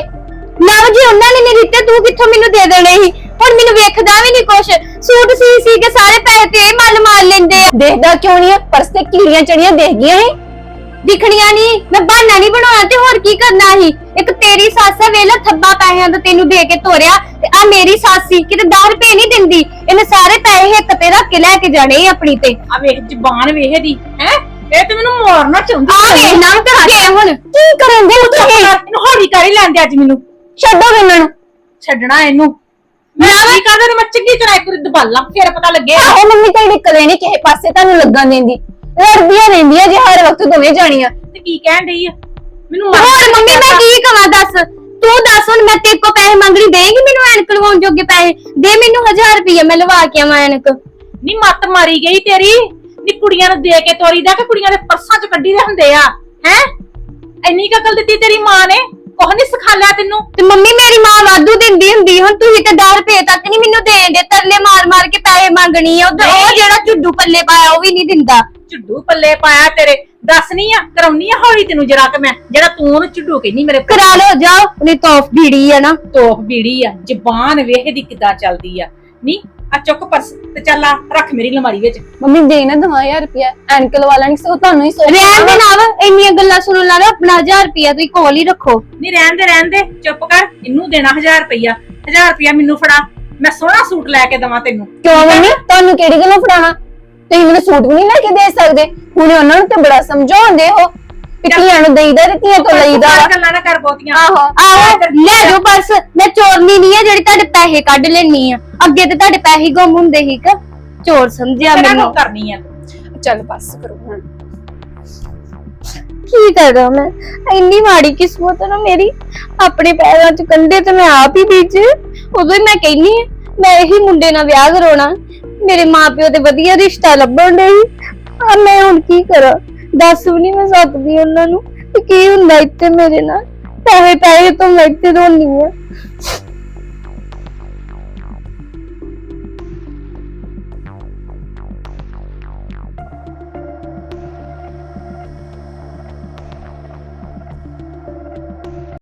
A: ਲਵ ਜੀ, ਉਹਨਾਂ ਨੇ ਨਹੀਂ ਦਿੱਤੇ, ਤੂੰ ਕਿੱਥੋਂ ਮੈਨੂੰ ਦੇ ਦੇਣੇ ਸੀ? ਹੁਣ ਮੈਨੂੰ ਵੇਖਦਾ ਵੀ ਨਹੀਂ ਕੁਛ। ਸੂਟ ਸੀ ਸੀ ਕੇ ਸਾਰੇ ਪੈਸੇ ਤੇ ਇਹ ਮੱਲ ਮਾਰ ਲੈਂਦੇ ਆ।
F: ਦੇਖਦਾ ਕਿਉਂ ਨਹੀਂ ਆ? ਪਰਸ ਤੇ ਕੀੜੀਆਂ ਚੜੀਆਂ ਦੇਖ ਗਈਆਂ ਸੀ।
A: ਦਿਖਣੀਆਂ ਨਹੀਂ ਮੈਂ ਬਹਾਨਾ ਨਹੀਂ ਬਣਾਉਣਾ ਤੇ ਹੋਰ ਕੀ ਕਰਨਾ ਸੀ? ਇੱਕ ਤੇਰੀ ਸੱਸ ਹੈ ਵੇਲਾ ਥੱਬਾ ਪੈਸਿਆਂ ਦਾ ਤੈਨੂੰ ਦੇ ਕੇ ਤੋਰਿਆ। ਤੇ ਆ ਮੇਰੀ ਸੱਸ ਸੀ ਕਿਤੇ 10 ਰੁਪਏ ਨਹੀਂ ਦਿੰਦੀ। ਇਹਨੇ ਸਾਰੇ ਪੈਸੇ ਇੱਕ ਤੇ ਰੱਖ ਕੇ ਲੈ ਕੇ ਜਾਣੇ ਆਪਣੀ ਤੇ।
B: ਆ ਵੇਖ ਜ਼ਬਾਨ ਵੇਖ ਇਹਦੀ ਹੈ? ਇਹ ਤੇ ਮੈਨੂੰ ਮਾਰਨਾ ਚਾਹੁੰਦੀ
A: ਆ। ਵੇਖ ਨਾ ਤੇ ਹਟੇ ਹੁਣ।
F: ਕੀ ਕਰਨ ਦੇ ਤੁਸੀਂ
B: ਇਹਨੂੰ ਹੌਲੀ ਕਰ ਹੀ ਲੈਂਦੇ ਅੱਜ ਮੈਨੂੰ।
F: ਛੱਡੋ ਇਹਨਾਂ ਨੂੰ
B: ਛੱਡਣਾ ਇਹਨੂੰ। ਮੈਂ ਕੀ ਕਰਦਾ ਤੇ ਮੈਂ ਚੰਗੀ ਤਰ੍ਹਾਂ ਇੱਕ ਵਾਰੀ ਦਬਾਲਾਂ ਫਿਰ ਪਤਾ ਲੱਗੇ।
F: ਆਹੋ ਮੰਮੀ ਤੁਹਾਡੀ ਕਲੇ ਨਹੀਂ ਕਿਸੇ ਪਾਸੇ ਤੁਹਾਨੂੰ ਲੱਗਣ ਦਿੰਦੀ। ਲੜਦੀਆਂ ਰਹਿੰਦੀਆਂ ਜੇ ਹਰ ਵਕਤ ਦੋਵੇਂ ਜਾਣੀਆਂ।
B: ਤੇ ਕੀ ਕਹਿਣ ਡਈ ਆ? ਮੈਨੂੰ
A: ਹੋਰ ਮੰਮੀ ਮੈਂ ਕੀ ਕਵਾਂ ਦੱਸ? ਤੂੰ ਦੱਸ ਹੁਣ ਮੈਂ ਤੇਰੇ ਕੋ ਪੈਸੇ ਮੰਗਣੀ ਦੇਂਗੀ ਮੈਨੂੰ ਐਨਕ ਲਵਾਉਣ ਜੋਗੇ ਪੈਸੇ? ਦੇ ਮੈਨੂੰ 1000 ਰੁਪਏ ਮੈਂ ਲਵਾ ਕੇ ਆਵਾਂ ਐਨਕ।
B: ਨੀ ਮੱਤ ਮਾਰੀ ਗਈ ਤੇਰੀ। ਨੀ ਕੁੜੀਆਂ ਨੂੰ ਦੇ ਕੇ ਤੋਰੀਦਾ ਕਿ ਕੁੜੀਆਂ ਦੇ ਪਰਸਾਂ ਚ ਕੱਢੀ ਦੇ ਹੁੰਦੇ ਆ? ਹੈ? ਇੰਨੀ ਕੁ ਅਕਲ ਦਿੱਤੀ ਤੇਰੀ ਮਾਂ ਨੇ? ਕੁਛ ਨਹੀਂ ਸਿਖਾਲਿਆ ਤੈਨੂੰ?
A: ਤੇ ਮੰਮੀ ਮੇਰੀ ਮਾਂ ਵਾਧੂ ਦਿੰਦੀ ਹੁੰਦੀ ਹੁਣ ਤੁਸੀਂ ਤੇ 10 ਰੁਪਏ ਤੱਕ ਨਹੀਂ ਮੈਨੂੰ ਦੇਣ ਦੇ ਤਰਲੇ ਮਾਰ ਮਾਰ ਕੇ ਪੈਸੇ ਮੰਗਣੀ ਆ। ਉਧਰ ਉਹ ਜਿਹੜਾ ਝੁੱਡੂ ਪੱਲੇ ਪਾਇਆ ਉਹ ਵੀ ਨਹੀਂ ਦਿੰਦਾ।
B: ਝੁੱਡੂ ਪੱਲੇ ਪਾਇਆ ਤੇਰੇ। ਦੱਸ ਨਹੀਂ ਆ ਕਰਾਉਣੀ ਆ ਹੌਲੀ ਤੈਨੂੰ ਜਰਾ ਕਿ ਮੈਂ ਜਿਹੜਾ ਤੂੰ ਉਹਨੂੰ ਝੁੱਡੂ ਕਹਿੰਦੀ ਮੇਰੇ
A: ਕਰਾ ਲਓ ਜਾਓ ਉਹਨੇ ਤੋਫ ਭੀੜੀ ਆ ਨਾ।
B: ਤੋਖ ਬੀੜੀ ਆ ਜ਼ਬਾਨ ਵੇਖ ਦੀ ਕਿੱਦਾਂ ਚੱਲਦੀ ਆ। ਨੀ ਆ ਚੁੱਕ ਪਰਸ ਤੇ ਚੱਲ ਆ ਰੱਖ ਮੇਰੀ ਅਲਮਾਰੀ ਵਿੱਚ।
F: ਮੰਮੀ ਦੇ ਨਾ ਦਵਾ ਯਾਰ ਰੁਪਿਆ ਐਨਕਲ ਵਾਲਾ ਨਹੀਂ ਸੋ ਤੁਹਾਨੂੰ ਹੀ ਸੋ
A: ਰਹਿਣ ਦੇ ਨਾ ਵਾ, ਇੰਨੀਆਂ ਗੱਲਾਂ ਸੁਣਨ ਲੱਗਾ ਆਪਣਾ 1000 ਰੁਪਏ ਤੁਸੀਂ ਕੋਲ ਹੀ ਰੱਖੋ।
B: ਨੀ ਰਹਿਣ ਦੇ ਰਹਿਣ ਦੇ ਚੁੱਪ ਕਰ ਇਹਨੂੰ ਦੇਣਾ 1000 ਰੁਪਇਆ। 1000 ਰੁਪਇਆ ਮੈਨੂੰ ਫੜਾ ਮੈਂ ਸੋਹਣਾ ਸੂਟ ਲੈ ਕੇ ਦਵਾਂ ਤੈਨੂੰ।
F: ਕਿਉਂ ਮੰਮੀ ਤੁਹਾਨੂੰ ਕਿਹੜੀ ਗੱਲੋਂ ਫੜਾਵਾਂ ਤੁਸੀਂ ਮੈਨੂੰ ਸੂਟ ਵੀ ਨਹੀਂ ਲੈ ਕੇ ਦੇ ਸਕਦੇ। ਹੁਣ ਉਹਨਾਂ ਨੂੰ ਤੇ ਬੜਾ ਸਮਝਾਉਂਦੇ ਹੋ ਧੀਆਂ ਨੂੰ ਦੇਈਦਾ ਤੇ ਧੀਆਂ ਤੋਂ ਲਈਦਾ।
B: ਗੱਲਾਂ ਨਾ ਕਰ ਬਹੁਤੀਆਂ।
F: ਆਹੋ।
A: ਆਹੋ ਲੈ ਜਾਓ ਪਰਸ। ਮੈਂ ਚੋਰਨੀ ਨਹੀਂ ਆ ਜਿਹੜੀ ਤੁਹਾਡੇ ਪੈਸੇ ਕੱਢ ਲੈਣੀ ਆ। ਅੱਗੇ ਤੇ ਤੁਹਾਡੇ ਪੈਸੇ ਗੁੰਮ ਹੁੰਦੇ ਸੀ ਕਿ ਚੋਰ ਸਮਝਿਆ ਮੈਨੂੰ।
B: ਕਰਨੀ ਆ।
F: ਚੱਲ ਬਸ ਕਰੋ। ਹੁਣ
A: ਕੀ ਕਰਾਂ ਮੈਂ? ਇੰਨੀ ਮਾੜੀ ਕਿਸਮਤ ਨਾ ਮੇਰੀ। ਆਪਣੇ ਪੈਰਾਂ 'ਚ ਕੰਡੇ ਤੇ ਮੈਂ ਆਪ ਹੀ ਬੀਜ। ਉਦੋਂ ਹੀ ਮੈਂ ਕਹਿੰਨੀ ਆ ਮੈਂ ਇਹੀ ਮੁੰਡੇ ਨਾਲ ਵਿਆਹ ਕਰਾਉਣਾ। ਮੇਰੇ ਮਾਪਿਓ ਤੇ ਵਧੀਆ ਰਿਸ਼ਤਾ ਲੱਭਣ ਦੇ ਆ ਮੈਂ ਹੁਣ ਕੀ ਕਰਾਂ? ਦੱਸ ਵੀ ਨਹੀਂ ਮੈਂ ਸਕਦੀ ਉਹਨਾਂ ਨੂੰ ਕਿ ਕੀ ਹੁੰਦਾ ਇੱਥੇ ਮੇਰੇ ਨਾਲ। ਪੈਸੇ ਪੈਸੇ ਤੋਂ ਮੈਂ ਇੱਥੇ ਰੋਣੀ ਆ